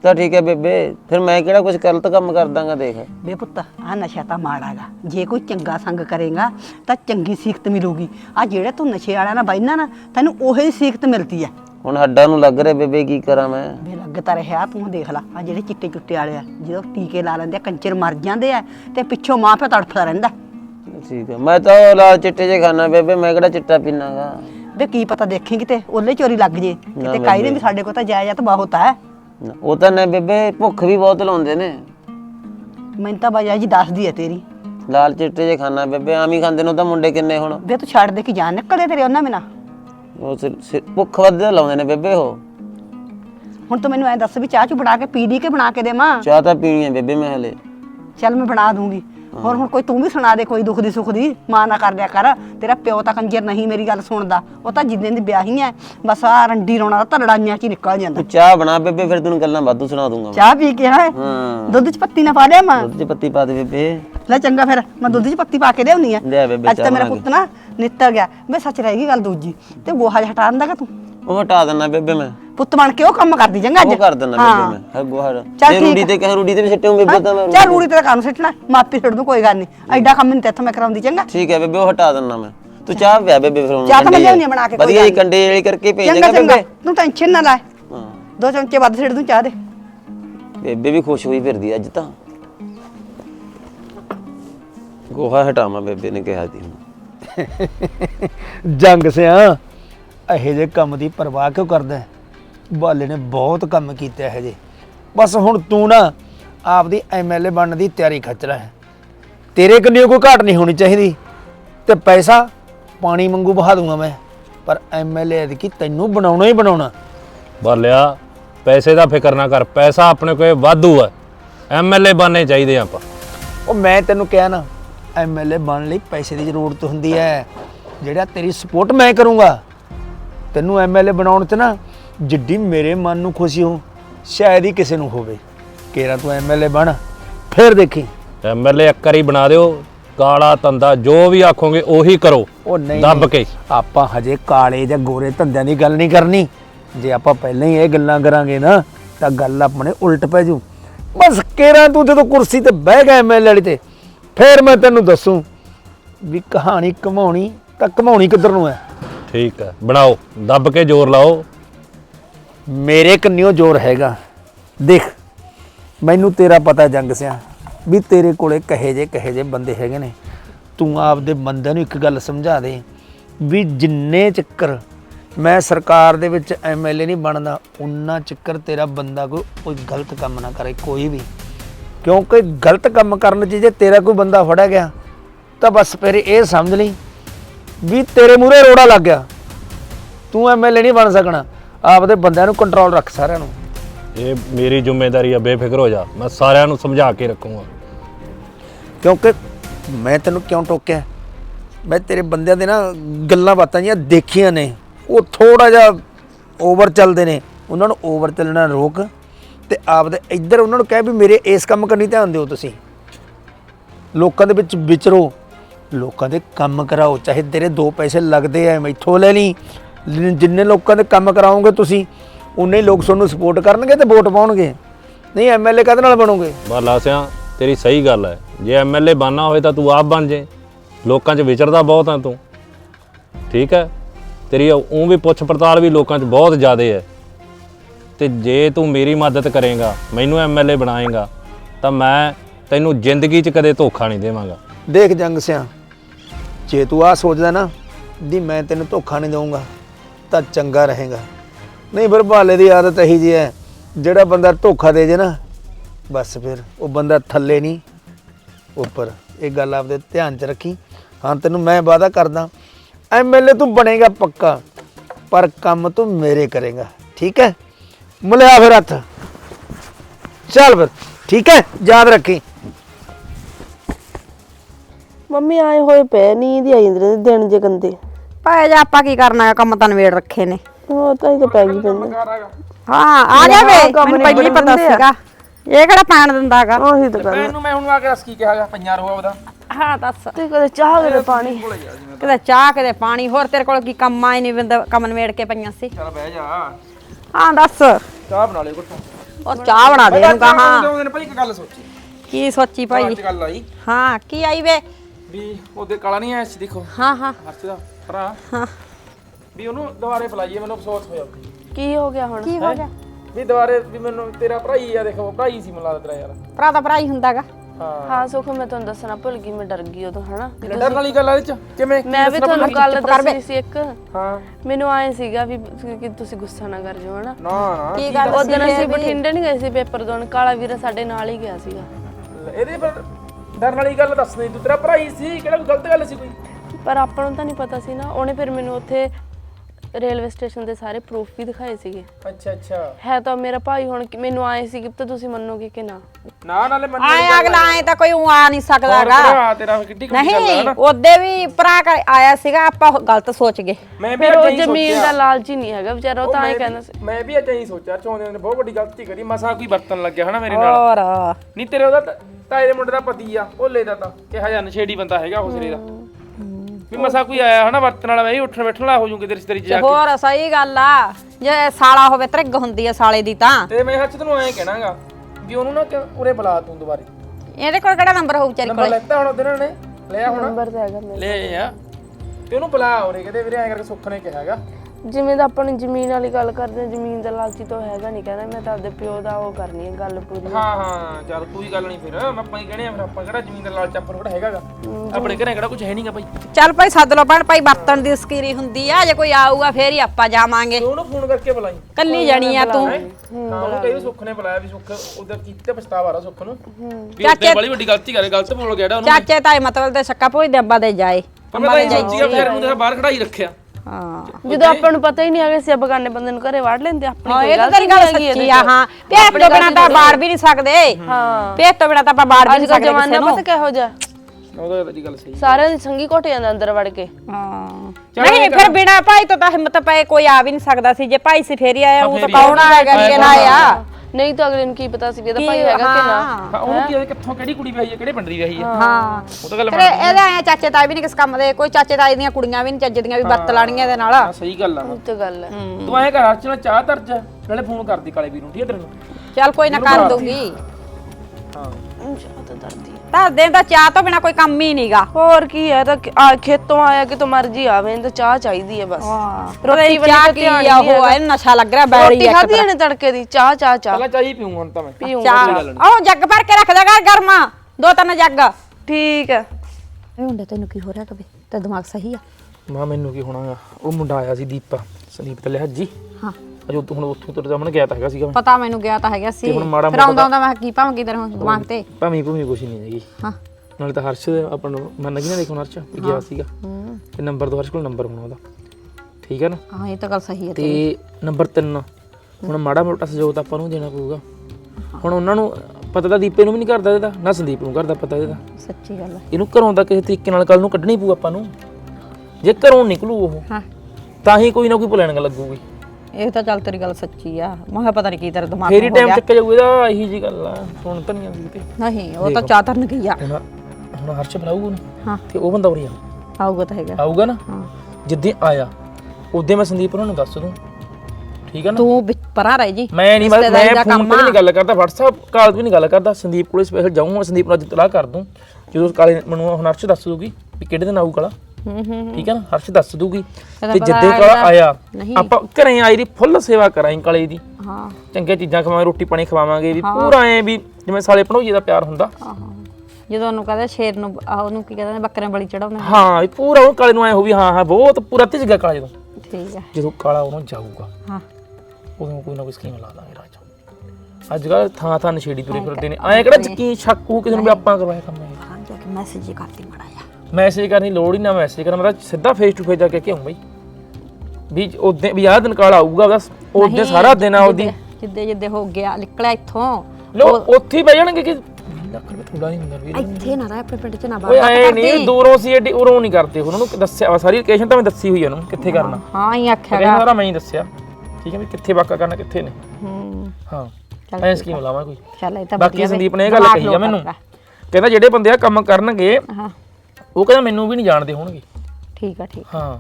ਤਾਂ ਠੀਕ ਹੈ ਬੇਬੇ ਫਿਰ ਮੈਂ ਕਿਹੜਾ ਕੁਝ ਗਲਤ ਕੰਮ ਕਰਦਾਗਾ ਦੇਖ। ਵੇ ਪੁੱਤ ਆ ਨਸ਼ਾ ਤਾਂ ਮਾੜਾਗਾ ਜੇ ਕੋਈ ਚੰਗਾ ਸੰਗ ਕਰੇਗਾ ਤਾਂ ਚੰਗੀ ਸਿੱਖਤ ਮਿਲੂਗੀ। ਆ ਜਿਹੜੇ ਤੂੰ ਨਸ਼ੇ ਵਾਲਿਆਂ ਨਾਲ ਬੈਠਣਾ ਨਾ ਤੈਨੂੰ ਉਹੀ ਸਿੱਖਤ ਮਿਲਦੀ ਆ। ਹੁਣ ਹੱਡਾਂ ਨੂੰ ਲੱਗ ਰਿਹਾ ਬੇਬੇ ਕੀ ਕਰਾਂ ਮੈਂ? ਵੇ ਲੱਗਦਾ ਰਿਹਾ ਤੂੰ ਦੇਖ ਲੈ ਆ ਜਿਹੜੇ ਚਿੱਟੇ ਚੁੱਟੇ ਵਾਲੇ ਆ ਜਦੋਂ ਟੀਕੇ ਲਾ ਲੈਂਦੇ ਆ ਕੰਚਰ ਮਰ ਜਾਂਦੇ ਆ ਤੇ ਪਿੱਛੋਂ ਮਾਂ ਪਿਓ ਤੜਫਦਾ ਰਹਿੰਦਾ। ਠੀਕ ਹੈ। ਮੈਂ ਤਾਂ ਉਹ ਲਾਲ ਚਿੱਟੇ ਜੇ ਖਾਣਾ ਬੇਬੇ ਮੈਂ ਕਿਹੜਾ ਚਿੱਟਾ ਪੀਣਾਗਾ? ਵੇ ਕੀ ਪਤਾ ਦੇਖੀ ਕਿਤੇ ਉਹਲੇ ਚੋਰੀ ਲੱਗ ਜੇ। ਕਿਤੇ ਨੇ ਵੀ ਸਾਡੇ ਕੋਲ ਤਾਂ ਜਾਇਦਾਦ ਬਹੁਤ ਹੈ। ਉਹ ਤਾਂ ਨੇ ਬੇਬੇ ਭੁੱਖ ਵੀ ਬਹੁਤ ਲਾਉਂਦੇ ਨੇ। ਮੈਨੂੰ ਤਾਂ ਬਾਜਾ ਜੀ ਦੱਸਦੀ ਹੈ ਤੇਰੀ। ਲਾਲ ਚਿੱਟੇ ਜੇ ਖਾਣਾ ਬੇਬੇ ਆਮ ਹੀ ਖਾਂਦੇ ਨੇ ਉਹ ਤਾਂ ਮੁੰਡੇ ਕਿੰਨੇ ਹੁਣ। ਵੇ ਤੂੰ ਛੱਡ ਦੇ ਕਿ ਜਾਨ ਨਿਕਲੇ ਤੇਰੇ ਉਹਨਾਂ ਬਿਨਾ। ਉਹ ਸਿਰ- ਸਿਰ- ਭੁੱਖ ਵੱਧ ਲਾਉਂਦੇ ਨੇ ਬੇਬੇ ਉਹ। ਹੁਣ ਤੂੰ ਮੈਨੂੰ ਐ ਦੱਸ ਵੀ ਚਾਹ ਚੂ ਬਣਾ ਕੇ ਪੀ ਦੀ ਕਿ ਬਣਾ ਕੇ ਦੇਵਾਂ? ਚਾਹ ਤਾਂ ਪੀਣੀ ਹੈ ਬੇਬੇ ਮੈਂ ਹਲੇ। ਚੱਲ ਮੈਂ ਬਣਾ ਦੂੰਗੀ। ਹੋਰ ਹੁਣ ਕੋਈ ਤੂੰ ਵੀ ਸੁਣਾ ਦੇ ਕੋਈ ਦੁੱਖ ਦੀ ਸੁੱਖ ਦੀ ਮਾਂ ਨਾ ਕਰ ਲਿਆ ਕਰ। ਤੇਰਾ ਪਿਓ ਤਾਂ ਕੰਜਰ ਨਹੀਂ ਮੇਰੀ ਗੱਲ ਸੁਣਦਾ। ਉਹ ਤਾਂ ਜਿੱਦਾਂ ਦੀ ਵਿਆਹੀ ਐ ਬਸ ਆ ਰੰਡੀ ਰੋਣਾ ਤਾਂ ਲੜਾਈਆਂ ਚ ਹੀ ਨਿਕਲ ਜਾਂਦਾ। ਤੂੰ ਚਾਹ ਬਣਾ ਬੇਬੇ ਫਿਰ ਤੈਨੂੰ ਗੱਲਾਂ ਵਾਧੂ ਸੁਣਾ ਦੂੰਗਾ ਮੈਂ। ਚਾਹ ਪੀ ਕੇ ਹੈ ਹਾਂ। ਦੁੱਧ ਚ ਪੱਤੀ ਨਾ ਪਾ ਲਿਆ ਮਾਂ। ਦੁੱਧ 'ਚ ਪੱਤੀ ਪਾ ਦੇ ਬੇਬੇ। ਲੈ ਚੰਗਾ ਫਿਰ ਮੈਂ ਦੁੱਧ ਚ ਪੱਤੀ ਪਾ ਕੇ ਲਿਆਉਣੀ ਆ ਬੇਬੇ ਅੱਜ ਤਾਂ ਮੇਰਾ ਬਣਾ ਪੁੱਤ ਨਾ ਨਿੱਤਰ ਗਿਆ। ਵੇ ਸੱਚ ਰਹਿ ਗਈ ਗੱਲ ਦੂਜੀ। ਤੇ ਗੋਹਾ ਜਿਹਾ ਹਟਾ ਦਿੰਦਾਗਾ ਤੂੰ? ਉਹ ਹਟਾ ਦੇਣਾ ਬੇਬੇ ਮੈਂ। ਪੁੱਤ ਬਣ ਕੇ ਉਹ ਕੰਮ ਕਰਦੀ ਚੰਗਾ ਅੱਜ। ਉਹ ਕਰ ਹਾਂ। ਬੇਬੇ ਮੈਂ ਹਰ ਗੋਹਰ। ਚੱਲ ਠੀਕ ਰੂੜੀ। ਤੇ ਕਹ ਰੂੜੀ ਤੇ ਵੀ ਸਿੱਟੂ ਬੇਬੇ ਤਾਂ ਮੈਂ ਚੱਲ ਰੂੜੀ ਤੇ ਕੰਮ ਸਿੱਟਣਾ ਮਾਪੀ ਛੱਡ ਦੂੰ ਕੋਈ ਗੱਲ ਨਹੀਂ ਐਡਾ ਕੰਮ ਨਹੀਂ ਤੇਥੋਂ ਮੈਂ ਕਰਾਉਂਦੀ ਚੰਗਾ। ਠੀਕ ਹੈ ਬੇਬੇ ਉਹ ਹਟਾ ਦੇਣਾ ਮੈਂ। ਤੂੰ ਚਾਹ ਪਿਆ ਬੇਬੇ ਫਿਰ ਹੁਣ ਚਾਹ ਤਾਂ ਮੈਂ ਲਿਆਉਣੀ ਬਣਾ ਕੇ, ਕੋਈ ਵਧੀਆ ਜੀ ਕੰਡੇ ਵਾਲੀ ਕਰਕੇ ਚੰਗਾ ਭੇਜੇਗਾ ਚੰਗਾ। ਬੇਬੇ। ਤੂੰ ਟੈਨਸ਼ਨ ਨਾ ਲੈ। ਹਾਂ। ਦੋ ਚਮਚੇ ਵੱਧ ਛੱਡ ਦੂੰ ਚਾਹ ਦੇ। ਬੇਬੇ ਵੀ ਖੁਸ਼ ਹੋਈ ਫਿਰਦੀ ਅੱਜ ਤਾਂ। ਗੋਹਾ ਹਟਾਵਾਂ ਬੇਬੇ ਨੇ ਕਿਹਾ ਸੀ। ਜੰਗ ਸਿਆ। ਇਹੋ ਜੇ ਕੰਮ ਦੀ ਪਰਵਾਹ ਕਿਉਂ ਕਰਦਾ ਹੈ? ਬਾਲੇ ਨੇ ਬਹੁਤ ਕੰਮ ਕੀਤਾ ਇਹੋ ਜੇ ਬਸ ਹੁਣ ਤੂੰ ਨਾ ਆਪਦੀ ਐਮਐਲਏ ਬਣਨ ਦੀ ਤਿਆਰੀ ਖੱਚ ਲੈ। ਤੇਰੇ ਕੰਨੀ ਕੋਈ ਘਾਟ ਨਹੀਂ ਹੋਣੀ ਚਾਹੀਦੀ। ਤੇ ਪੈਸਾ ਪਾਣੀ ਵਾਂਗੂ ਬਹਾ ਦੂੰਗਾ ਮੈਂ। ਪਰ ਐਮਐਲਏ ਕੀ ਤੈਨੂੰ ਬਣਾਉਣਾ ਹੀ ਬਣਾਉਣਾ। ਬਾਲਿਆ ਪੈਸੇ ਦਾ ਫਿਕਰ ਨਾ ਕਰ। ਪੈਸਾ ਆਪਣੇ ਕੋਲ ਵਾਧੂ ਹੈ ਐਮਐਲਏ ਬਣਨੇ ਚਾਹੀਦੇ ਆਪਾਂ। ਉਹ ਮੈਂ ਤੈਨੂੰ ਕਿਹਾ ਨਾ ਐਮਐਲਏ ਬਣਨ ਲਈ ਪੈਸੇ ਦੀ ਜ਼ਰੂਰਤ ਹੁੰਦੀ ਹੈ। ਜਿਹੜਾ ਤੇਰੀ ਸਪੋਰਟ ਮੈਂ ਕਰੂੰਗਾ। ਤੈਨੂੰ ਐਮਐਲਏ ਬਣਾਉਣ ਤੇ ਨਾ ਜਿੱਡੀ ਮੇਰੇ ਮਨ ਨੂੰ ਖੁਸ਼ੀ ਹੋ ਸ਼ਾਇਦ ਹੀ ਕਿਸੇ ਨੂੰ ਹੋਵੇ। ਕੇਰਾ ਤੂੰ ਐਮਐਲਏ ਬਣ ਫਿਰ ਦੇਖੀ। ਐਮਐਲਏ ਇੱਕ ਵਾਰੀ ਬਣਾ ਦਿਓ ਕਾਲਾ ਤੰਦਾ ਜੋ ਵੀ ਆਖੋਗੇ ਉਹੀ ਕਰੋ ਉਹ ਨਹੀਂ ਦੱਬ। ਕੇ। ਆਪਾਂ ਹਜੇ ਕਾਲੇ ਜਾਂ ਗੋਰੇ ਧੰਦਿਆਂ ਦੀ ਗੱਲ ਨਹੀਂ ਕਰਨੀ। ਜੇ ਆਪਾਂ ਪਹਿਲਾਂ ਹੀ ਇਹ ਗੱਲਾਂ ਕਰਾਂਗੇ ਨਾ ਤਾਂ ਗੱਲ ਆਪਣੇ ਉਲਟ ਪੈ ਜੂ। ਬਸ ਕੇਰਾ ਤੂੰ ਜਦੋਂ ਕੁਰਸੀ ਤੇ ਬਹਿ ਗਿਆ ਐਮਐਲਏ ਵਾਲੀ ਤੇ ਫਿਰ ਮੈਂ ਤੈਨੂੰ ਦੱਸੂ ਵੀ ਕਹਾਣੀ ਕਮਾਉਣੀ ਤਾਂ ਕਮਾਉਣੀ ਕਿੱਧਰ ਨੂੰ ਹੈ? ਠੀਕ ਹੈ। ਬਣਾਓ, ਦੱਬ ਕੇ ਜ਼ੋਰ ਲਾਓ। ਮੇਰੇ ਕੰਨਿਓ ਜ਼ੋਰ ਹੈਗਾ। ਦੇਖ, ਮੈਨੂੰ ਤੇਰਾ ਪਤਾ ਜੰਗ ਸਿਆ, ਵੀ ਤੇਰੇ ਕੋਲੇ ਕਹੇ ਜੇ ਕਹੇ ਜੇ ਬੰਦੇ ਹੈਗੇ ਨੇ। ਤੂੰ ਆਪਦੇ ਬੰਦਿਆਂ ਨੂੰ ਇੱਕ ਗੱਲ ਸਮਝਾ ਦੇ, ਵੀ ਜਿੰਨੇ ਚੱਕਰ ਮੈਂ ਸਰਕਾਰ ਦੇ ਵਿੱਚ ਐਮਐਲਏ ਨਹੀਂ ਬਣਦਾ ਉਨਾ ਚੱਕਰ ਤੇਰਾ ਬੰਦਾ ਕੋਈ ਕੋਈ ਗਲਤ ਕੰਮ ਨਾ ਕਰੇ, ਕੋਈ ਵੀ। ਕਿਉਂਕਿ ਗਲਤ ਕੰਮ ਕਰਨ 'ਚ ਜੇ ਤੇਰਾ ਕੋਈ ਬੰਦਾ ਫੜਿਆ ਗਿਆ, ਤਾਂ ਬਸ ਫਿਰ ਇਹ ਸਮਝ ਲਈ। ਵੀ ਤੇਰੇ ਮੂਹਰੇ ਰੋੜਾ ਲੱਗ ਗਿਆ। ਤੂੰ ਐਮਐਲਏ ਨਹੀਂ ਬਣ ਸਕਣਾ। ਆਪਦੇ ਬੰਦਿਆਂ ਨੂੰ ਕੰਟਰੋਲ ਰੱਖ ਸਾਰਿਆਂ ਨੂੰ। ਇਹ ਮੇਰੀ ਜ਼ਿੰਮੇਵਾਰੀ ਆ ਬੇਫਿਕਰ ਹੋ ਜਾ। ਮੈਂ ਸਾਰਿਆਂ ਨੂੰ ਸਮਝਾ ਕੇ ਰੱਖੂੰਗਾ। ਕਿਉਂਕਿ ਮੈਂ ਤੈਨੂੰ ਕਿਉਂ ਟੋਕਿਆ? ਮੈਂ ਤੇਰੇ ਬੰਦਿਆਂ ਦੇ ਨਾ ਗੱਲਾਂ ਬਾਤਾਂ ਜੀਆਂ ਦੇਖੀਆਂ ਨੇ। ਉਹ ਥੋੜਾ ਜਿਹਾ ਓਵਰ ਚੱਲਦੇ ਨੇ। ਉਹਨਾਂ ਨੂੰ ਓਵਰ ਚੱਲਣਾ ਰੋਕ। ਤੇ ਆਪਦੇ ਇੱਧਰ ਉਹਨਾਂ ਨੂੰ ਕਹਿ ਵੀ ਮੇਰੇ ਇਸ ਕੰਮ ਕਰਨੀ ਧਿਆਨ ਦਿਓ ਤੁਸੀਂ। ਲੋਕਾਂ ਦੇ ਵਿੱਚ ਵਿਚਰੋ। ਲੋਕਾਂ ਦੇ ਕੰਮ ਕਰਾਓ ਚਾਹੇ ਤੇਰੇ ਦੋ ਪੈਸੇ ਲੱਗਦੇ ਆ ਮੈਥੋਂ ਲੈ ਲਈ ਜਿੰਨੇ ਲੋਕਾਂ ਦੇ ਕੰਮ ਕਰਾਓਗੇ ਤੁਸੀਂ ਉਨੇ ਹੀ ਲੋਕ ਤੁਹਾਨੂੰ ਸਪੋਰਟ ਕਰਨਗੇ ਤੇ ਵੋਟ ਪਾਉਣਗੇ। ਨਹੀਂ ਐਮਐਲਏ ਕਦੇ ਨਾਲ ਬਣੋਗੇ? ਬਾਲਾ ਸਿਆ ਤੇਰੀ ਸਹੀ ਗੱਲ ਹੈ ਜੇ ਐਮਐਲਏ ਬਣਨਾ ਹੋਵੇ ਤਾਂ ਤੂੰ ਆਪ ਬਣ ਜੇ। ਲੋਕਾਂ 'ਚ ਵਿਚਰਦਾ ਬਹੁਤ ਆ ਤੂੰ। ਠੀਕ ਹੈ ਤੇਰੀ ਉਹ ਵੀ ਪੁੱਛ ਪੜਤਾਲ ਵੀ ਲੋਕਾਂ 'ਚ ਬਹੁਤ ਜ਼ਿਆਦੇ ਹੈ ਤੇ ਜੇ ਤੂੰ ਮੇਰੀ ਮਦਦ ਕਰੇਗਾ ਮੈਨੂੰ ਐਮਐਲਏ ਬਣਾਏਗਾ ਤਾਂ ਮੈਂ ਤੈਨੂੰ ਜ਼ਿੰਦਗੀ 'ਚ ਕਦੇ ਧੋਖਾ ਨਹੀਂ ਦੇਵਾਂਗਾ। ਦੇਖ ਜੰਗ ਸਿਆ ਜੇ ਤੂੰ ਆ ਸੋਚਦਾ ਨਾ ਵੀ ਮੈਂ ਤੈਨੂੰ ਧੋਖਾ ਨਹੀਂ ਦਊਂਗਾ, ਤਾਂ ਚੰਗਾ ਰਹੇਗਾ। ਨਹੀਂ, ਫਿਰ ਭਾਲੇ ਦੀ ਆਦਤ ਇਹੀ ਜੀ ਹੈ, ਜਿਹੜਾ ਬੰਦਾ ਧੋਖਾ ਦੇ ਜੇ ਨਾ, ਬਸ ਫਿਰ ਉਹ ਬੰਦਾ ਥੱਲੇ ਨਹੀਂ, ਉੱਪਰ। ਇਹ ਗੱਲ ਆਪਦੇ ਧਿਆਨ 'ਚ ਰੱਖੀ। ਹਾਂ, ਤੈਨੂੰ ਮੈਂ ਵਾਅਦਾ ਕਰਦਾ ਐਮਐਲਏ ਤੂੰ ਬਣੇਗਾ ਪੱਕਾ, ਪਰ ਕੰਮ ਤੂੰ ਮੇਰੇ ਕਰੇਗਾ। ਠੀਕ ਹੈ? ਮੁਲਿਆ ਫਿਰ ਹੱਥ। ਚੱਲ ਫਿਰ, ਠੀਕ ਹੈ? ਯਾਦ ਰੱਖੀ। ਮੰਮੀ ਆਏ ਹੋਏ ਪਏ ਨੀਂਦ ਹੀ ਆਈ ਜਾਂਦੀ ਰਹਿੰਦੀ ਦਿਨ ਜੇ ਗੰਦੇ। ਭਾਏ ਜਾ ਆਪਾਂ ਕੀ ਕਰਨਾ ਹੈ ਕੰਮ ਤਾਂ ਨਵੇੜ ਰੱਖੇ ਨੇ। ਉਹ ਤਾਂ ਹੀ ਤਾਂ ਪੈ ਗਈ ਪੈਂਦੇ ਹਾਂ ਆ ਜਾ ਵੇ ਕੰਮ ਮੈਨੂੰ ਪਹਿਲੀ ਪਤਾ ਦਿੰਦੇ ਆ। ਸੀਗਾ। ਇਹ ਕਿਹੜਾ ਪੈਣ ਦਿੰਦਾਗਾ ਉਹੀ ਤਾਂ ਗੱਲ ਇਹਨੂੰ ਮੈਂ ਹੁਣ ਆ ਕੇ ਦੱਸ ਕੀ ਕਿਹਾਗਾ ਪੰਜਾਂ ਰੋਆ ਉਹਦਾ ਹਾਂ ਦੱਸ। ਤੇ ਕਦੇ ਚਾਹ ਕਦੇ ਪਾਣੀ? ਕਿਤੇ ਚਾਹ ਕਿਤੇ ਪਾਣੀ ਹੋਰ ਤੇਰੇ ਕੋਲ ਕੀ ਕੰਮ ਆਏ ਨਹੀਂ ਬੰਦਾ ਕੰਮ ਨਵੇੜ ਕੇ ਪਈਆਂ ਸੀ। ਚੱਲ ਬਹਿ ਜਾ। ਹਾਂ ਦੱਸ। ਚਾਹ ਬਣਾ ਲੈ ਘੁੱਟ। ਉਹ ਚਾਹ ਬਣਾ ਦੇ ਕਹਾ ਨੇ ਭਾਈ ਇੱਕ ਗੱਲ ਸੋਚੀ। ਕੀ ਸੋਚੀ ਭਾਈ? ਅੱਜ ਗੱਲ ਆਈ। ਹਾਂ ਕੀ ਆਈ ਵੇ? ਵੀ ਉਹਦੇ ਕਾਲਾ ਨਹੀਂ ਆਇਆ ਸੀ ਦੇਖੋ। ਹਾਂ ਹਾਂ। ਹਰਸ਼ ਦਾ ਭਰਾ। ਹਾਂ ਵੀ ਉਹਨੂੰ ਦੁਬਾਰੇ ਬੁਲਾਈਏ ਮੈਨੂੰ ਅਫਸੋਸ ਹੋਇਆ ਕੀ ਹੋ ਗਿਆ ਹੁਣ? ਕੀ ਹੋ ਗਿਆ? ਵੀ ਦੁਬਾਰੇ ਵੀ ਮੈਨੂੰ ਤੇਰਾ ਭਰਾ ਹੀ ਆ ਦੇਖੋ ਭਰਾ ਹੀ ਸੀ ਮੈਨੂੰ ਲੱਗਦਾ ਤੇਰਾ ਯਾਰ। ਭਰਾ ਦਾ ਭਰਾ ਹੀ ਹੁੰਦਾਗਾ। ਹਾਂ। ਹਾਂ ਸੁਖ ਮੈਂ ਤੁਹਾਨੂੰ ਦੱਸਣਾ ਭੁੱਲ ਗਈ ਮੈਂ ਡਰ ਗਈ ਉਦੋਂ ਹਨਾ? ਡਰਨ ਵਾਲੀ ਗੱਲ ਆ ਇਹਦੇ ਚ? ਕਿਵੇਂ? ਮੈਂ ਵੀ ਤੁਹਾਨੂੰ ਗੱਲ ਦੱਸਣੀ ਸੀ ਇੱਕ। ਹਾਂ। ਮੈਨੂੰ ਆਏ ਸੀਗਾ ਵੀ ਕਿ ਤੁਸੀਂ ਗੁੱਸਾ ਨਾ ਕਰ ਜਾਓ ਹਨਾ? ਨਾ ਨਾ ਕੀ ਗੱਲ ਉਦੋਂ ਅਸੀਂ ਬਠਿੰਡੇ ਨਹੀਂ ਗਏ ਸੀ ਪੇਪਰ ਦੇਣ ਕਾਲਾ ਵੀਰਾ ਸਾਡੇ ਨਾਲ ਹੀ ਗਿਆ ਸੀਗਾ। ਇਹਦੇ ਪਰ ਡਰਨ ਵਾਲੀ ਗੱਲ ਦੱਸ ਦੇ ਤੂੰ ਤੇਰਾ ਭਰਾ ਹੀ ਸੀ ਕਿਹੜਾ ਕੋਈ ਗਲਤ ਗੱਲ ਸੀ ਕੋਈ? ਪਰ ਆਪਾਂ ਨੂੰ ਤਾਂ ਨਹੀਂ ਪਤਾ ਸੀ ਨਾ ਉਹਨੇ ਫਿਰ ਮੈਨੂੰ ਉੱਥੇ ਰੇਲਵੇ ਸਟੇਸ਼ਨ ਦੇ ਸਾਰੇ ਪ੍ਰੂਫ ਵੀ ਦਿਖਾਏ ਸੀਗੇ। ਅੱਛਾ ਅੱਛਾ। ਹੈ ਤਾਂ ਮੇਰਾ ਭਾਈ ਹੁਣ ਕਿ- ਮੈਨੂੰ ਆਏ ਸੀ ਕਿ ਤਾਂ ਤੁਸੀਂ ਮੰਨੋਗੇ ਕਿ ਨਾ? ਨਾ ਨਾਲੇ ਮੈਂ ਆਏ ਅਗਲਾ ਆਏ ਤਾਂ ਕੋਈ ਊਂ ਆ ਨਹੀਂ ਸਕਦਾਗਾ ਭਰਾ ਤੇਰਾ ਕਿੱਡੀ ਕੁ ਗੱਲ ਆ ਨਹੀਂ ਉਹਦੇ ਵੀ ਭਰਾ ਕਰ ਆਇਆ ਸੀਗਾ ਆਪਾਂ ਗਲਤ ਸੋਚ ਗਏ ਮੈਂ ਵੀ ਫਿਰ ਉਹ ਅੱਜ ਜ਼ਮੀਨ ਸੋਚਿਆ। ਦਾ ਲਾਲਚੀ ਨਹੀਂ ਹੈਗਾ ਵਿਚਾਰਾ ਉਹ ਤਾਂ ਐਂ ਕਹਿੰਦਾ ਸੀ। ਮੈਂ ਵੀ ਅੱਜ ਹੀ ਸੋਚਿਆ ਚੋਂਦੇ ਨੇ ਬਹੁਤ ਵੱਡੀ ਗਲਤੀ ਕਰੀ ਮਸਾ ਕੋਈ ਵਰਤਨ ਲੱਗਿਆ ਹਨਾ ਮੇਰੇ ਨਾਲ? ਹੋਰ। ਨਹੀਂ ਤੇਰੇ ਉਹਦਾ ਤਾ- ਤਾਏ ਦੇ ਮੁੰਡੇ ਦਾ ਪਤੀ ਆ ਭੋਲੇ ਦਾ ਤਾਂ ਕਿਹਾ ਜਾਂ ਨਸ਼ੇੜੀ ਬੰਦਾ ਹੈਗਾ ਉਹ ਸਿਰੇ ਦਾ। ਵੀ ਮਸਾ ਕੋਈ ਆਇਆ ਹਨਾ ਵਰਤਣ ਵਾਲਾ ਮੈਂ ਵੀ ਉੱਠਣ ਬੈਠਣ ਵਾਲਾ ਹੋ ਜੂਗੇ ਤੇਰੀ ਰਿਸ਼ਤੇਦਾਰੀ ਚ ਜਾ ਕੇ। ਹੋਰ ਸਹੀ ਗੱਲ ਆ ਜੇ ਸਾਲਾ ਹੋਵੇ ਤ੍ਰਿਗ ਹੁੰਦੀ ਆ ਸਾਲੇ ਦੀ ਤਾਂ। ਤੇ ਮੈਂ ਹੱਥ ਤੈਨੂੰ ਐਂ ਕਹਿਣਾਗਾ ਵੀ ਉਹਨੂੰ ਨਾ ਕਿ ਉਰੇ ਬੁਲਾ ਤੂੰ ਦੁਬਾਰੇ। ਇਹਦੇ ਕੋਲ ਕਿਹੜਾ ਨੰਬਰ ਹੋਊ ਵਿਚਾਰੀ ਨੰਬਰ ਕੋਲ? ਲੈਤਾ ਹੁਣ ਉਹਦੇ ਨਾਲ ਨੇ ਲਿਆ ਹੁਣ। ਨੰਬਰ ਤਾਂ ਹੈਗਾ ਮੇਰਾ ਲੈ ਆ। ਤੇ ਉਹਨੂੰ ਬੁਲਾ ਉਰੇ ਕਹਿੰਦੇ ਵੀਰੇ ਐਂ ਕਰਕੇ ਸੁੱਖ ਨੇ ਕਿਹਾ ਹੈਗਾ ਜਿਵੇਂ ਦਾ ਆਪਾਂ ਨੂੰ ਜ਼ਮੀਨ ਵਾਲੀ ਗੱਲ ਕਰਦੇ ਹਾਂ ਜ਼ਮੀਨ ਦਾ ਲਾਲਚੀ ਤਾਂ ਹੈਗਾ ਨਹੀਂ ਕਹਿੰਦਾ ਮੈਂ ਤਾਂ ਆਪਦੇ ਪਿਓ ਦਾ ਉਹ ਕਰਨੀ ਹੈ ਗੱਲ ਪੂਰੀ। ਹਾਂ ਹਾਂ ਚੱਲ ਕੋਈ ਗੱਲ ਨਹੀਂ ਫਿਰ ਆਪਾਂ ਹੀ ਕਹਿਣੇ ਆ ਫਿਰ ਆਪਾਂ ਕਿਹੜਾ ਜ਼ਮੀਨ ਦਾ ਲਾਲਚ ਆਪਾਂ ਨੂੰ ਕਿਹੜਾ ਹੈਗਾਗਾ? ਆਪਣੇ ਘਰੇ ਕਿਹੜਾ ਕੁਝ ਹੈ ਨਹੀਂਗਾ ਭਾਈ? ਚੱਲ ਭਾਈ ਸੱਦ ਲਓ ਭੈਣ ਭਾਈ ਵਰਤਣ ਦੀ ਸਕੀਰੀ ਹੁੰਦੀ ਆ ਜੇ ਕੋਈ ਆਊਗਾ ਫੇਰ ਹੀ ਆਪਾਂ ਜਾਵਾਂਗੇ। ਤੇ ਉਹਨੂੰ ਫੋਨ ਕਰਕੇ ਬੁਲਾਈ? ਕੱਲੀ ਜਾਣੀ ਆ ਤੂੰ। ਹਾਂ? ਉਹਨੂੰ ਕਹੀ ਸੁੱਖ ਨੇ ਬੁਲਾਇਆ ਵੀ ਸੁੱਖ ਉਧਰ ਕੀਤੇ ਪਛਤਾਵਾ ਆ ਰਿਹਾ ਸੁੱਖ ਨੂੰ। ਵੀ ਉੱਤੇ ਬੜੀ ਵੱਡੀ ਗਲਤੀ ਕਰੇ ਗਲਤ ਬੋਲ ਗਿਆ ਉਹਨੂੰ। ਚਾਚੇ ਤਾਏ ਮਤਲਬ ਤੇ ਸ਼ੱਕਾ ਭੋਜ ਦੇ ਅੱਬਾ ਦੇ ਜਾਏ। ਪਰ ਮੈਂ ਤਾਂ ਇਹ ਫਿਰ ਉਹਨੂੰ ਤਾਂ ਬਾਹਰ ਖੜਾਈ ਰੱਖਿਆ। ਹਾਂ। ਜਦੋਂ ਆਪਾਂ ਨੂੰ ਪਤਾ ਹੀ ਨਹੀਂ ਹੈਗਾ ਸੀ ਬਗਾਨੇ ਬੰਦੇ ਨੂੰ ਘਰੇ ਵੜ ਲੈਂਦੇ ਆਪਣੀ ਹਾਂ ਕੋਈ ਇਹ ਤਾਂ ਤੇਰੀ ਗੱਲ ਸੱਚੀ ਆ ਹਾਂ। ਭੇਤ ਤੋਂ ਬਿਨਾ ਤਾਂ ਬਾੜ ਵੀ ਨਹੀਂ ਸਕਦੇ। ਹਾਂ। ਭੇਤ ਤੋਂ ਬਿਨਾ ਤਾਂ ਆਪਾਂ ਬਾੜ ਵੀ ਨਹੀਂ ਸਕਦੇ ਜ਼ਮਾਨਾ ਪਤਾ ਕਿਹੋ ਜਿਹਾ। ਉਹਦਾ ਤਾਂ ਜੀ ਗੱਲ ਸਹੀ ਸਾਰਿਆਂ ਦੀ ਸੰਗੀ ਘੋਟ ਜਾਂਦਾ ਅੰਦਰ ਵੜ ਕੇ। ਹਾਂ। ਨਹੀਂ ਫਿਰ ਬਿਨਾ ਭਾਈ ਤੋਂ ਤਾਂ ਹਿੰਮਤ ਪਏ ਕੋਈ ਆ ਵੀ ਨਹੀਂ ਸਕਦਾ ਸੀ। ਜੇ ਭਾਈ ਸੀ ਫੇਰ ਹੀ ਆਇਆ ਉਹ ਤਾਂ ਕੌਣ ਆਏਗਾ ਕਿ ਨਾ ਆਇਆ। ਨਹੀਂ ਤਾਂ ਅਗਲੇ ਨੂੰ ਕੀ ਪਤਾ ਸੀ ਕਿ ਇਹਦਾ ਭਾਈ ਹੈਗਾ ਕਿ ਨਾ। ਹਾਂ। ਉਹਨੂੰ ਕੀ ਕਿੱਥੋਂ ਕਿਹੜੀ ਕੁੜੀ ਵਿਆਹੀ ਹੈ ਕਿਹੜੇ ਪਿੰਡ ਦੀ ਵਿਆਹੀ ਹੈ? ਹਾਂ। ਉਹ ਤਾਂ ਗੱਲ ਫਿਰ ਇਹਦੇ ਆਏ ਚਾਚੇ ਤਾਏ ਵੀ ਨਹੀਂ ਕਿਸ ਕੰਮ ਦੇ ਕੋਈ ਚਾਚੇ ਤਾਏ ਦੀਆਂ ਕੁੜੀਆਂ ਵੀ ਨਹੀਂ ਚੱਜਦੀਆਂ ਵੀ ਵਰਤ ਲਾਣੀਆਂ ਇਹਦੇ ਨਾਲ। ਹਾਂ ਸਹੀ ਗੱਲ ਆ। ਉਹ ਤਾਂ ਗੱਲ ਹੈ। ਤੂੰ ਐਂ ਕਰ ਅਰਚਨਾ ਚਾਹ ਤਰਜ ਨਾਲੇ ਫੋਨ ਕਰਦੀ ਕਾਲੇ ਵੀਰ ਨੂੰ ਠੀਕ ਹੈ ਤੇਰੇ ਨੂੰ। ਚੱਲ ਕੋਈ ਨਾ ਕਰ ਦੂੰਗੀ ਹਾਂ। ਜ਼ਿਆਦਾ ਦਰਦੀ ਹੈ ਧਰਦੇ ਤਾਂ ਚਾਹ ਤੋਂ ਬਿਨਾ ਕੋਈ ਕੰਮ ਹੀ ਨਹੀਂਗਾ। ਹੋਰ ਕੀ ਹੈ ਤਾਂ ਕਿ- ਆ ਖੇਤੋਂ ਆਇਆ ਕਿ ਮਰਜ਼ੀ ਆਵੇ ਇਹਨੂੰ ਤਾਂ ਚਾਹ ਚਾਹੀਦੀ ਹੈ ਬਸ। ਰੋਟੀ ਵੱਲ ਚਾਹ ਤਾਂ ਕੀ ਧਿਆਨ ਆ ਨਹੀਂ ਉਹ ਨਸ਼ਾ ਲੱਗ ਰਿਹਾ ਬੈੜੀ ਰੋਟੀ ਖਾਧੀ ਇਹਨੇ ਤੜਕੇ ਦੀ? ਚਾਹ ਚਾਹ ਚਾਹ। ਪਹਿਲਾਂ ਚਾਹੀ ਪੀਊਂ ਹੁਣ ਤਾਂ ਮੈਂ। ਪੀਊਂਗਾ ਚਾਹ। ਉਹ ਜੱਗ ਭਰ ਕੇ ਰੱਖ ਦੇਗਾ ਗਰਮਾ। ਦੋ ਤਿੰਨ ਜੱਗ। ਠੀਕ ਹੈ। ਇਹ ਹੁੰਦੇ ਤੈਨੂੰ ਕੀ ਹੋ ਰਿਹਾ ਕਬੇ? ਤੇ ਦਿਮਾਗ ਸਹੀ ਆ? ਮਾਂ ਮੈਨੂੰ ਕੀ ਹੋਣਾਗਾ? ਉਹ ਮੁੰਡਾ ਆਇਆ ਸੀ ਦੀਪਾ ਸੰਦੀਪ ਤੇ ਲਿਹਾਜੀ ਹਾਂ। ਅਜੋ ਤੂੰ ਹੁਣ ਉੱਥੋਂ ਤੁਰ ਜਾਮਣ ਗਿਆ ਤਾਂ ਹੈਗਾ ਸੀਗਾ। ਮੈਂ। ਪਤਾ ਮੈਨੂੰ ਗਿਆ ਤਾਂ ਹੈਗਾ ਸੀ। ਤੇ ਹੁਣ ਮਾੜਾ ਫਿਰ ਮੋਟਾ ਆਉਂਦਾ ਆਉਂਦਾ ਮੈਂ ਕੀ ਭਾਵੇਂ ਕਿਧਰ ਹੁਣ ਦਿਮਾਗ ਤੇ। ਭਾਵੇਂ ਭੂਮੀ ਕੁਛ ਨਹੀਂ ਹੈਗੀ। ਹਾਂ। ਨਾਲੇ ਤਾਂ ਹਰਸ਼ ਆਪਾਂ ਨੂੰ ਮੰਨ ਗਈ ਨਾ ਦੇਖੋ ਹਰਸ਼ ਵੀ ਗਿਆ ਸੀਗਾ। ਤੇ ਨੰਬਰ ਦੋ ਹਰਸ਼ ਕੋਲ ਨੰਬਰ ਹੋਣਾ ਉਹਦਾ। ਠੀਕ ਹੈ ਨਾ? ਹਾਂ ਇਹ ਤਾਂ ਗੱਲ ਸਹੀ ਹੈ ਤੇ ਨੰਬਰ 3 ਹੁਣ ਮਾੜਾ ਮੋਟਾ ਸਹਿਯੋਗ ਤਾਂ ਆਪਾਂ ਨੂੰ ਦੇਣਾ ਪਊਗਾ। ਹੁਣ ਉਹਨਾਂ ਨੂੰ ਪਤਾ ਤਾਂ ਦੀਪੇ ਨੂੰ ਵੀ ਨਹੀਂ ਕਰਦਾ ਇਹਦਾ ਨਾ ਸੰਦੀਪ ਨੂੰ ਕਰਦਾ ਪਤਾ ਇਹਦਾ। ਸੱਚੀ ਗੱਲ ਹੈ। ਇਹਨੂੰ ਘਰੋਂ ਤਾਂ ਕਿਸੇ ਤਰੀਕੇ ਨਾਲ ਕੱਲ ਨੂੰ ਕੱਢਣੀ ਪਊ ਆਪਾਂ ਨੂੰ। ਜੇ ਘਰੋਂ ਨਿਕਲੂ ਉਹ ਹਾਂ। ਤਾਂ ਹੀ ਕੋਈ ਨਾ ਕੋਈ ਭੁਲਣ ਲੱਗੂਗੀ। ਇਹ ਤਾਂ ਚੱਲ ਤੇਰੀ ਗੱਲ ਸੱਚੀ ਆ। ਮੈਂ ਕਿਹਾ ਪਤਾ ਨਹੀਂ ਕੀ ਤੇਰਾ ਦਿਮਾਗ ਫੇਰ ਹੀ ਹੋ ਟਾਈਮ ਗਿਆ। ਚੱਕ ਜਾਊ ਇਹਦਾ ਇਹੀ ਜੀ ਗੱਲ ਆ ਸੁਣ ਤਾਂ ਨਹੀਂ ਆਉਂਦੀ ਤੇ ਨਹੀਂ ਉਹ ਤਾਂ ਚਾਹ ਤਰਨ ਗਈ ਆ। ਹੁਣ ਹੁਣ ਹਰਸ਼ ਉਹਨੂੰ ਹਾਂ। ਤੇ ਉਹ ਬੰਦਾ ਉਰੇ ਆ। ਆਊਗਾ ਤਾਂ ਹੈਗਾ। ਆਊਗਾ ਨਾ? ਹਾਂ। ਜਿੱਦੇ ਆਇਆ ਉਦੋਂ ਮੈਂ ਸੰਦੀਪ ਉਹਨਾਂ ਨੂੰ ਦੱਸ ਦੂੰ। ਠੀਕ ਹੈ ਨਾ? ਤੂੰ ਵਿੱਚ ਪਰਾਂ ਰਹਿ ਜੀ। ਮੈਂ ਨਹੀਂ ਮੈਂ ਰਿਸ਼ਤੇਦਾਰੀ ਦਾ ਫੋਨ ਕੰਮ ਤੇ ਵੀ ਆ। ਨਹੀਂ ਗੱਲ ਕਰਦਾ WhatsApp ਕਾਲ ਤੇ ਵੀ ਨਹੀਂ ਗੱਲ ਕਰਦਾ। ਸੰਦੀਪ ਕੋਲੇ ਸਪੈਸ਼ਲ ਜਾਊਂਗਾ ਸੰਦੀਪ ਨੂੰ ਅੱਜ ਤਲਾਹ ਕਰ ਦੂੰ। ਜਦੋਂ ਕਾਲੇ ਮੈਨੂੰ ਹੁਣ ਹਰਸ਼ ਦੱਸ ਦੂਗੀ ਵੀ ਕਿਹੜੇ ਦਿਨ ਆਊ ਕਾਲਾ। ਹੂੰ ਹੂੰ ਠੀਕ ਹੈ ਨਾ? ਹਰਸ਼ ਦੱਸ ਦੂਗੀ ਤੇ ਪਤਾ ਜਿੱਦੇ ਕਾਲਾ ਆਇਆ ਨਹੀਂ। ਆਪਾਂ ਘਰੇ ਆਈ ਦੀ ਫੁੱਲ ਸੇਵਾ ਕਰਾਂਗੇ ਕਾਲੇ ਦੀ। ਹਾਂ। ਚੰਗੀਆਂ ਚੀਜ਼ਾਂ ਖਵਾਵਾਂਗੇ ਰੋਟੀ ਪਾਣੀ ਖਵਾਵਾਂਗੇ ਵੀ ਪੂਰਾ ਐ ਵੀ ਜਿਵੇਂ ਸਾਲੇ ਭਣੋਈਏ ਦਾ ਪਿਆਰ ਹੁੰਦਾ। ਹਾਂ ਜਦੋਂ ਉਹਨੂੰ ਕਹਿੰਦੇ ਸ਼ੇਰ ਨੂੰ ਆਹ ਉਹਨੂੰ ਕੀ ਕਹਿੰਦੇ ਨੇ ਬੱਕਰੇ ਬਲੀ ਚੜਾਉਂਦੇ ਨੇ। ਹਾਂ ਵੀ ਪੂਰਾ ਉਹ ਕਾਲੇ ਨੂੰ ਐ ਹੋ ਵੀ ਹਾਂ ਹਾਂ ਬਹੁਤ ਪੂਰਾ ਤਿਜ ਗਿਆ ਕਾਲੇ ਜਦੋਂ ਠੀਕ ਹੈ। ਜਦੋਂ ਕਾਲਾ ਉਹਨੂੰ ਜਾਊਗਾ ਹਾਂ। ਉਦੋਂ ਕੋਈ ਨਾ ਕੋਈ ਸਕੀਮ ਲਾ ਦਾਂਗੇ ਰਾਜਾ। ਅੱਜ ਕੱਲ ਥਾਂ ਥਾਂ ਨਸ਼ੇੜੀ ਤੁਰੇ ਫਿਰਦੇ ਨੇ। ਐਂ ਕਿਹੜਾ ਯਕੀਨ ਸ਼ੱਕ ਹੋ ਕਿਸੇ ਨੂੰ ਵੀ ਆਪਾਂ ਕਰਵਾਇਆ ਕੰਮ ਇਹ। ਹਾਂ ਜਾ ਕੇ ਮੈਸੇਜ ਹੀ ਕਰਦੀ ਮੜਾ ਜਾ ਮੈਸੇਜ ਕਰਨੀ ਲੋੜ ਹੀ ਨਾ ਮੈਸੇਜ ਕਰਨਾ ਮੈਂ ਤਾਂ ਸਿੱਧਾ ਫੇਸ ਟੂ ਫੇਸ ਜਾ ਕੇ ਕਿਉਂ ਬਈ? ਵੀ ਉਹਦੇ ਵੀ ਆਹ ਦਿਨ ਕਾਲਾ ਆਊਗਾ ਬਸ ਉਹਦੇ ਸਾਰਾ ਦਿਨ ਆ ਉਹਦੀ। ਜਿੱਦੇ ਜਿੱਦੇ ਹੋ ਗਿਆ ਨਿਕਲਿਆ ਇੱਥੋਂ। ਲੋ ਉੱਥੇ ਹੀ ਬਹਿ ਜਾਣਗੇ ਕਿ ਲੱਖ ਰੁਪਏ ਥੋੜਾ ਨਹੀਂ ਹੁੰਦਾ ਵੀਰ। ਇੱਥੇ ਨਾ ਰਹਿ ਆਪਣੇ ਪਿੰਡ ਚ ਨਾ ਓਏ ਬਾਹਰ ਐ ਨਹੀਂ ਦੂਰੋਂ ਸੀ ਏਡੀ ਉਰੋਂ ਨਹੀਂ ਕਰਦੇ ਉਹਨਾਂ ਨੂੰ ਦੱਸਿਆ ਵਾ, ਸਾਰੀ ਲੋਕੇਸ਼ਨ ਤਾਂ ਮੈਂ ਦੱਸੀ ਹੋਈ ਆ ਉਹਨੂੰ ਕਿੱਥੇ ਕਰਨਾ। ਹਾਂ ਹੀ ਆਖਿਆ ਕਹਿੰਦਾ ਸਾਰਾ ਮੈਂ ਹੀ ਦੱਸਿਆ। ਠੀਕ ਹੈ ਵੀ ਕਿੱਥੇ ਵਾਕਾ ਕਰਨਾ ਕਿੱਥੇ ਨੇ ਹੂੰ। ਹਾਂ ਚੱਲ ਐਂ ਸਕੀਮ ਲਾਵਾਂ ਕੋਈ। ਚੱਲ ਇਹ ਤਾਂ ਬਾਕੀ ਵਧੀਆ ਸੰਦੀਪ ਵੀ ਨੇ ਇਹ ਗੱਲ ਦਿਮਾਗ ਕਹੀ ਆ ਲੋਟ ਮੈਨੂੰ। ਕਹਿੰਦਾ ਜਿਹੜੇ ਬੰਦੇ ਆ ਕੰਮ ਕਰਨਗੇ ਹਾਂ। ਉਹ ਕਹਿੰਦਾ ਮੈਨੂੰ ਵੀ ਨਹੀਂ ਜਾਣਦੇ ਹੋਣਗੇ। ਠੀਕ ਆ ਠੀਕ ਹਾਂ।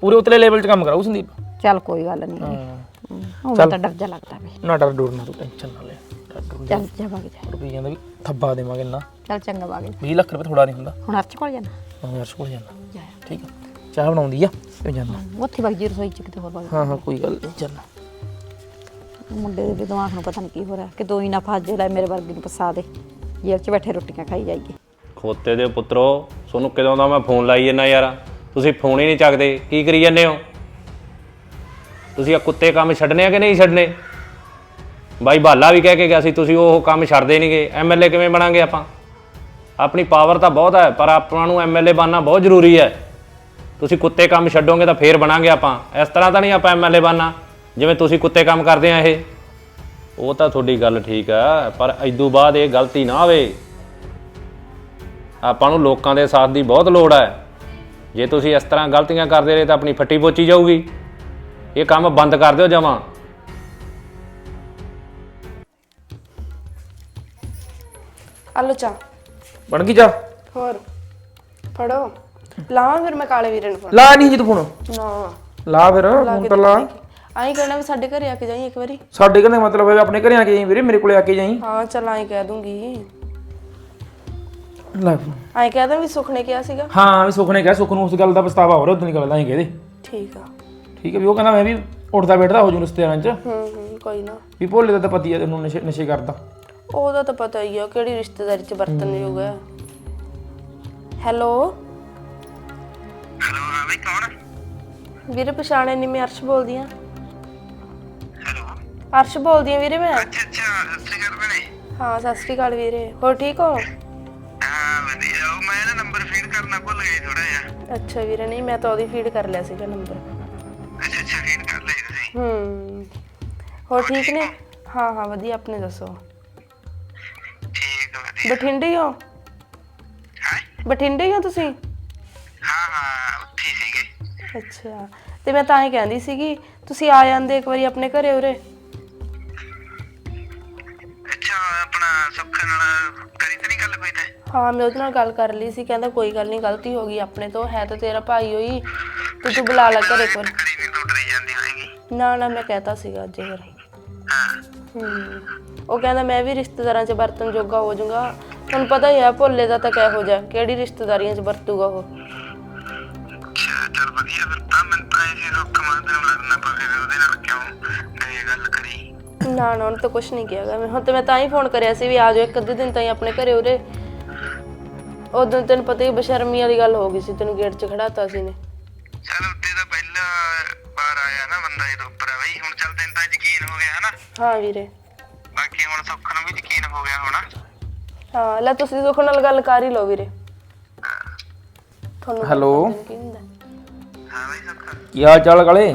ਪੂਰੇ ਉਤਲੇ ਲੈਵਲ 'ਚ ਕੰਮ ਕਰਾਉ ਸੰਦੀਪ? ਚੱਲ ਕੋਈ ਗੱਲ ਨਹੀਂ। ਹਾਂ। ਉਹ ਤਾਂ ਡਰ ਜਾ ਲੱਗਦਾ ਵੇ। ਨਾ ਡਰ ਡਰ ਨਾ ਤੂੰ ਟੈਨਸ਼ਨ ਨਾ ਲੈ। ਚੱਲ ਜਾ ਵਗ ਜਾ ਰੁਪਏ ਕਹਿੰਦਾ ਵੀ ਥੱਬਾ ਦੇਵਾਂਗੇ ਨਾ ਚੱਲ ਚੰਗਾ ਵਗ ਜਾ। 20 ਲੱਖ ਰੁਪਏ ਥੋੜਾ ਨਹੀਂ ਹੁੰਦਾ। ਹੁਣ ਅਰਚ ਕੋਲ ਜਾਣਾ? ਮੈਂ ਯਾਰ ਕੋਲ ਜਾਣਾ। ਠੀਕ ਆ। ਚਾਹ ਬਣਾਉਂਦੀ ਆ ਤੇ ਜਾਣਾ। ਉੱਥੇ ਵਗ ਜੀ ਰਸੋਈ ਚ ਕਿਤੇ ਹੋਰ ਵਗ ਹਾਂ ਹਾਂ ਕੋਈ ਗੱਲ ਨਹੀਂ ਚੱਲ ਮੁੰਡੇ ਦੇ ਵੀ ਦਿਮਾਗ ਨੂੰ ਪਤਾ ਨਹੀਂ ਕੀ ਹੋ ਰਿਹਾ। ਕਿ ਦੋ ਹੀ ਨਾ ਫਸ ਜੇ ਲੈ ਮੇਰੇ ਵਰਗੀ ਨੂੰ ਫਸਾ ਦੇ। ਜੇਲ੍ਹ 'ਚ ਬੈਠੇ ਰੋਟੀਆਂ ਖਾਈ ਜਾਈਏ। ਖੋਤੇ ਦੇ ਪੁੱਤਰੋ ਤੁਹਾਨੂੰ ਕਿਦੋਂ ਦਾ ਮੈਂ ਫੋਨ ਲਾਈ ਜੰਨਾ ਯਾਰ? ਤੁਸੀਂ ਫੋਨ ਹੀ ਨਹੀਂ ਚੱਕਦੇ, ਕੀ ਕਰੀ ਜਾਂਦੇ ਹੋ? ਤੁਸੀਂ ਆ ਕੁੱਤੇ ਕੰਮ ਛੱਡਨੇ ਆ ਕਿ ਨਹੀਂ ਛੱਡਨੇ ਬਾਈ ਬਾਲਾ ਵੀ ਕਹਿ ਕੇ ਗਿਆ ਸੀ, ਤੁਸੀਂ ਉਹ ਕੰਮ ਛੱਡਦੇ ਨਹੀਂਗੇ ਐਮਐਲਏ ਕਿਵੇਂ ਬਣਾਂਗੇ ਆਪਾਂ? ਆਪਣੀ ਪਾਵਰ ਤਾਂ ਬਹੁਤ ਹੈ, ਪਰ ਆਪਾਂ ਨੂੰ ਐਮਐਲਏ ਬਣਨਾ ਬਹੁਤ ਜ਼ਰੂਰੀ ਹੈ। ਤੁਸੀਂ ਕੁੱਤੇ ਕੰਮ ਛੱਡੋਗੇ ਤਾਂ ਫੇਰ ਬਣਾਂਗੇ ਆਪਾਂ। ਇਸ ਤਰ੍ਹਾਂ ਤਾਂ ਨਹੀਂ ਆਪਾਂ ਐਮਐਲਏ ਬਣਨਾ, ਜਿਵੇਂ ਤੁਸੀਂ ਕੁੱਤੇ ਕੰਮ ਕਰਦੇ ਆ ਇਹ। ਉਹ ਤਾਂ ਤੁਹਾਡੀ ਗੱਲ ਠੀਕ ਆ ਪਰ ਇਦੋਂ ਬਾਅਦ ਇਹ ਗਲਤੀ ਨਾ ਆਵੇ ਆਪਾਂ ਨੂੰ ਲੋਕਾਂ ਦੇ ਸਾਥ ਦੀ ਬਹੁਤ ਲੋੜ ਹੈ। ਜੇ ਤੁਸੀਂ ਇਸ ਤਰ੍ਹਾਂ ਗਲਤੀਆਂ ਕਰਦੇ ਰਹੇ ਤਾਂ ਆਪਣੀ ਫੱਟੀ ਪੋਚੀ ਜਾਊਗੀ। ਇਹ ਕੰਮ ਬੰਦ ਕਰ ਦਿਓ ਜਮਾਂ। ਆਲੋ ਚਾ ਬਣ ਗਈ ਜਾ ਹੋਰ ਫੜੋ। ਲਾਵਾਂ ਫਿਰ ਮੈਂ ਕਾਲੇ ਵੀਰੇ ਨੂੰ ਫੋਨ ਲਾ ਨਹੀਂ ਜੀ ਤੂੰ ਫੋਨ ਨਾ। ਲਾ ਫਿਰ ਹੁਣ ਤਾਂ ਲਾ। ਆਈ ਕਹਿਣਾ ਵੀ ਸਾਡੇ ਘਰੇ ਆ ਕੇ ਜਾਈ ਇੱਕ ਵਾਰੀ। ਸਾਡੇ ਕਹਿੰਦੇ ਮਤਲਬ ਹੈ ਆਪਣੇ ਘਰੇ ਆ ਕੇ ਜਾਈਂ ਵੀਰੇ ਮੇਰੇ ਕੋਲੇ ਆ ਕੇ ਜਾਈਂ। ਹਾਂ ਚੱਲ ਆਈ ਕਹਿ ਦੂੰਗੀ। ਲੈ। ਕਹਿ ਦਾਂ ਵੀ ਸੁਖਨੇ ਕਿਹਾ ਸੀਗਾ। ਹਾਂ ਵੀ ਸੁਖ ਨੇ ਕਿਹਾ ਸੁਖ ਨੂੰ ਉਸ ਗੱਲ ਦਾ ਪਛਤਾਵਾ ਹੋ ਰਿਹਾ ਉਦੋਂ ਦੀ ਗੱਲ ਦਾ ਹੀ ਕਹਦੇ ਠੀਕ ਆ। ਠੀਕ ਹੈ ਵੀ ਉਹ ਕਹਿੰਦਾ ਮੈਂ ਵੀ ਉੱਠਦਾ ਬੈਠਦਾ ਹੋ ਜੂ ਰਿਸ਼ਤੇਦਾਰਾਂ 'ਚ। ਹੂੰ ਹੂੰ ਕੋਈ ਨਾ। ਵੀ ਭੋਲੇ ਦਾ ਤਾਂ ਪਤੀ ਹੈ ਤੈਨੂੰ ਨਸ਼ੇ ਨਸ਼ੇ ਕਰਦਾ। ਉਹਦਾ ਤਾਂ ਪਤਾ ਹੀ ਆ ਕਿਹੜੀ ਰਿਸ਼ਤੇਦਾਰੀ ਚ ਵਰਤਨ ਯੋਗ ਹੈ ਹੈਲੋ। ਹੈਲੋ ਹਾਂ ਬਈ ਕੌਣ? ਵੀਰੇ ਪਛਾਣੇ ਨਹੀਂ ਮੈਂ ਅਰਸ਼ ਬੋਲਦੀ ਆ ਹੈਲੋ। ਅਰਸ਼ ਬੋਲਦੀ ਆ ਵੀਰੇ ਮੈਂ। ਅੱਛਾ ਅੱਛਾ ਸਤਿ ਸ਼੍ਰੀ ਅਕਾਲ ਭੈਣੇ। ਹਾਂ ਸਤਿ ਸ਼੍ਰੀ ਅਕਾਲ ਵੀਰੇ। ਹੋਰ ਠੀਕ ਹੋ ਹਾਂ? ਕਰਨਾ ਭੁੱਲ ਗਈ ਥੋੜਾ ਜਿਹਾ। ਅੱਛਾ ਵੀਰੇ ਨਹੀਂ ਮੈਂ ਤਾਂ ਉਹਦੀ ਫੀਡ ਕਰ ਲਿਆ ਸੀਗਾ ਨੰਬਰ। ਅੱਛਾ ਅੱਛਾ ਫੀਡ ਕਰ ਲਈ ਤੁਸੀਂ? ਹੂੰ। ਹੋਰ ਠੀਕ ਨੇ? ਹਾਂ ਹਾਂ ਵਧੀਆ ਆਪਣੇ ਦੱਸੋ। ਠੀਕ ਵਧੀਆ। ਬਠਿੰਡੇ ਹੀ ਹੋ? ਹੈ? ਬਠਿੰਡੇ ਹੀ ਹੋ ਤੁਸੀਂ? ਹਾਂ ਹਾਂ ਉੱਥੇ ਹੀ ਸੀਗੇ। ਅੱਛਾ ਤੇ ਮੈਂ ਤਾਂ ਹੀ ਕਹਿੰਦੀ ਸੀਗੀ ਤੁਸੀਂ ਆ ਜਾਂਦੇ ਇੱਕ ਵਾਰੀ ਆਪਣੇ ਘਰੇ ਉਰੇ। ਅੱਛਾ ਆਪਣਾ ਸੁੱਖ ਨਾਲ ਹਾਂ ਮੈਂ ਉਹਦੇ ਨਾਲ ਗੱਲ ਕਰ ਲਈ ਸੀ ਕਹਿੰਦਾ ਕੋਈ ਗੱਲ ਨਹੀਂ ਗਲਤੀ ਹੋ ਗਈ ਆਪਣੇ ਤੋਂ ਹੈ ਤਾਂ ਤੇਰਾ ਭਾਈ ਹੋਈ ਤੇ ਤੂੰ ਬੁਲਾ ਲੈ ਘਰੇ ਕੋਲ ਕਰੀ ਨਹੀਂ ਟੁੱਟ ਰਹੀ ਜਾਂਦੀ ਹੋਏਗੀ? ਨਾ ਨਾ ਮੈਂ ਕਹਿਤਾ ਸੀਗਾ ਅੱਜ ਹਾਂ। ਹੂੰ। ਉਹ ਕਹਿੰਦਾ ਮੈਂ ਵੀ ਰਿਸ਼ਤੇਦਾਰਾਂ 'ਚ ਵਰਤਨ ਜੋਗਾ ਹੋ ਜਾਊਗਾ। ਤੁਹਾਨੂੰ ਪਤਾ ਹੀ ਆ ਭੋਲੇ ਦਾ ਤਾਂ ਕਿਹੋ ਜਿਹਾ ਕਿਹੜੀ ਰਿਸ਼ਤੇਦਾਰੀਆਂ 'ਚ ਵਰਤੂਗਾ ਉਹ। ਅੱਛਾ ਚੱਲ ਵਧੀਆ ਫਿਰ ਤਾਂ ਮੈਂ ਤਾਂ ਇਹ ਸੀ ਰੁੱਖ ਮਾਂ ਤੈਨੂੰ ਲੜਨਾ ਪਵੇ ਫਿਰ ਉਹਦੇ ਨਾਲ ਕਿਉਂ? ਇਹ ਗੱਲ ਕਰੀ। ਨਾ ਨਾ ਉਹਨੇ ਤਾਂ ਕੁਝ ਨਹੀਂ ਕਿਹਾਗਾ। ਮੈਂ ਹੁਣ ਤੇ ਮੈਂ ਤਾਂ ਹੀ ਫੋਨ ਕਰਿਆ ਸੀ ਵੀ ਆ ਜਾਓ ਇੱਕ ਅੱਧੇ ਦਿਨ ਤਾਈਂ ਆਪਣੇ ਘਰੇ ਉਰੇ। ਉਦੋਂ ਤੈਨੂੰ ਪਤਾ ਹੀ ਬਸ਼ਰਮੀ ਵਾਲੀ ਗੱਲ ਹੋ ਗਈ ਸੀ ਤੈਨੂੰ ਗੇਟ 'ਚ ਖੜਾਤਾ ਸੀ ਨੇ ਚੱਲ ਉੱਤੇ ਤਾਂ ਪਹਿਲਾ ਵਾਰ ਆਇਆ ਨਾ ਬੰਦਾ ਜਦੋਂ ਉੱਪਰ ਆ ਬਈ ਹੁਣ ਚੱਲ ਤੈਨੂੰ ਤਾਂ ਯਕੀਨ ਹੋ ਗਿਆ ਹਨਾ। ਹਾਂ ਵੀਰੇ। ਬਾਕੀ ਹੁਣ ਸੁੱਖ ਨੂੰ ਵੀ ਯਕੀਨ ਹੋ ਗਿਆ ਹੋਣਾ। ਹਾਂ ਲੈ ਤੁਸੀਂ ਦੁੱਖ ਨਾਲ ਗੱਲ ਕਰ ਹੀ ਲਓ ਵੀਰੇ। ਤੁਹਾਨੂੰ ਕੀ ਹੁੰਦਾ। ਹਾਂ ਬਈ ਸੁੱਖ। ਕੀ ਹਾਲ ਚਾਲ ਗਲੇ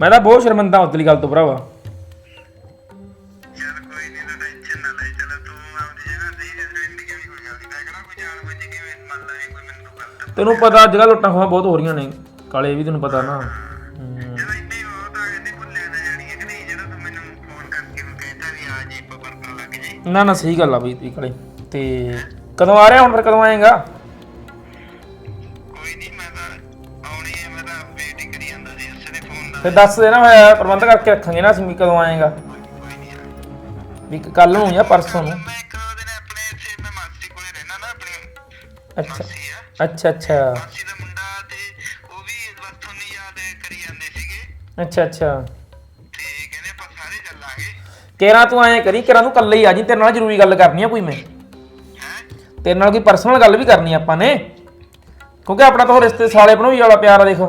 ਮੈਂ ਤਾਂ ਬਹੁਤ ਸ਼ਰਮਿੰਦਾ ਉਤਲੀ ਗੱਲ ਤੋਂ ਭਰਾਵਾ। ਤੈਨੂੰ ਪਤਾ ਅੱਜ ਕੱਲ੍ਹ ਲੁੱਟਾਂ ਖੋਹਾਂ ਬਹੁਤ ਹੋ ਰਹੀਆਂ ਨੇ। ਕਾਲੇ ਵੀ ਤੈਨੂੰ ਪਤਾ ਨਾ। ਜਦੋਂ ਇੰਨੀ ਬਹੁਤ ਆ ਗਈ ਭੁੱਲਿਆ ਨਾ ਜਾਣੀ ਹੈ ਕਿ ਨਹੀਂ? ਜਿਹੜਾ ਤੂੰ ਮੈਨੂੰ ਫੋਨ ਕਰਕੇ ਮੈਨੂੰ ਕਹਿੰਦਾ ਵੀ ਆ ਜੀ ਆਪਾਂ ਵਰਤਣ ਲੱਗ ਜਾਈ ਨਾ ਨਾ ਸਹੀ ਗੱਲ ਆ ਬਈ ਤੀ ਕਾਲੇ। ਤੇ ਕਦੋਂ ਆ ਰਿਹਾ ਹੁਣ ਫਿਰ ਕਦੋਂ ਆਏਗਾ? ਕੋਈ ਨਹੀਂ ਮੈਂ ਤਾਂ ਆਉਣੀ ਹੈ ਮੈਂ ਤਾਂ ਵੇਟ ਹੀ ਕਰੀ ਜਾਂਦਾ ਸੀ ਉਸੇ ਦੇ ਫੋਨ ਦਾ ਫਿਰ ਦੱਸ ਦੇ ਨਾ ਮੈਂ ਪ੍ਰਬੰਧ ਕਰਕੇ ਰੱਖਾਂਗੇ ਨਾ ਅਸੀਂ ਵੀ ਕਦੋਂ ਆਏਗਾ। ਵੀ ਕੱਲ ਨੂੰ ਜਾਂ ਪਰਸੋਂ ਨੂੰ। ਮੈਂ ਇੱਕ ਦੋ ਦਿਨ ਆਪਣੇ ਇੱਥੇ ਮੈਂ ਮਾਸੀ ਕੋਲੇ ਰਹਿਣਾ ਨਾ ਆਪਣੀ ਅੱਛਾ। ਮਾਸੀ ਆ ਅੱਛਾ ਅੱਛਾ। ਮਾਸੀ ਦਾ ਮੁੰਡਾ ਤੇ ਉਹ ਵੀ ਬਸ ਤੁਹਾਨੂੰ ਯਾਦ ਕਰੀ ਜਾਂਦੇ ਸੀਗੇ। ਅੱਛਾ ਅੱਛਾ। ਤੇ ਕਹਿੰਦੇ ਆਪਾਂ ਸਾਰੇ ਚੱਲਾਂਗੇ। ਕੇਰਾ ਤੂੰ ਐਂ ਕਰੀ ਕੇਰਾ ਤੂੰ ਕੱਲੇ ਹੀ ਆ ਜੀ ਤੇਰੇ ਨਾਲ ਜ਼ਰੂਰੀ ਗੱਲ ਕਰਨੀ ਆ ਕੋਈ ਮੈਂ। ਹੈ? ਤੇਰੇ ਨਾਲ ਕੋਈ ਪਰਸਨਲ ਗੱਲ ਵੀ ਕਰਨੀ ਆ ਆਪਾਂ ਨੇ। ਕਿਉਂਕਿ ਆਪਣਾ ਤਾਂ ਉਹ ਰਿਸ਼ਤੇ ਸਾਲੇ ਬਣੋਈ ਵਾਲਾ ਪਿਆਰ ਆ ਦੇਖ।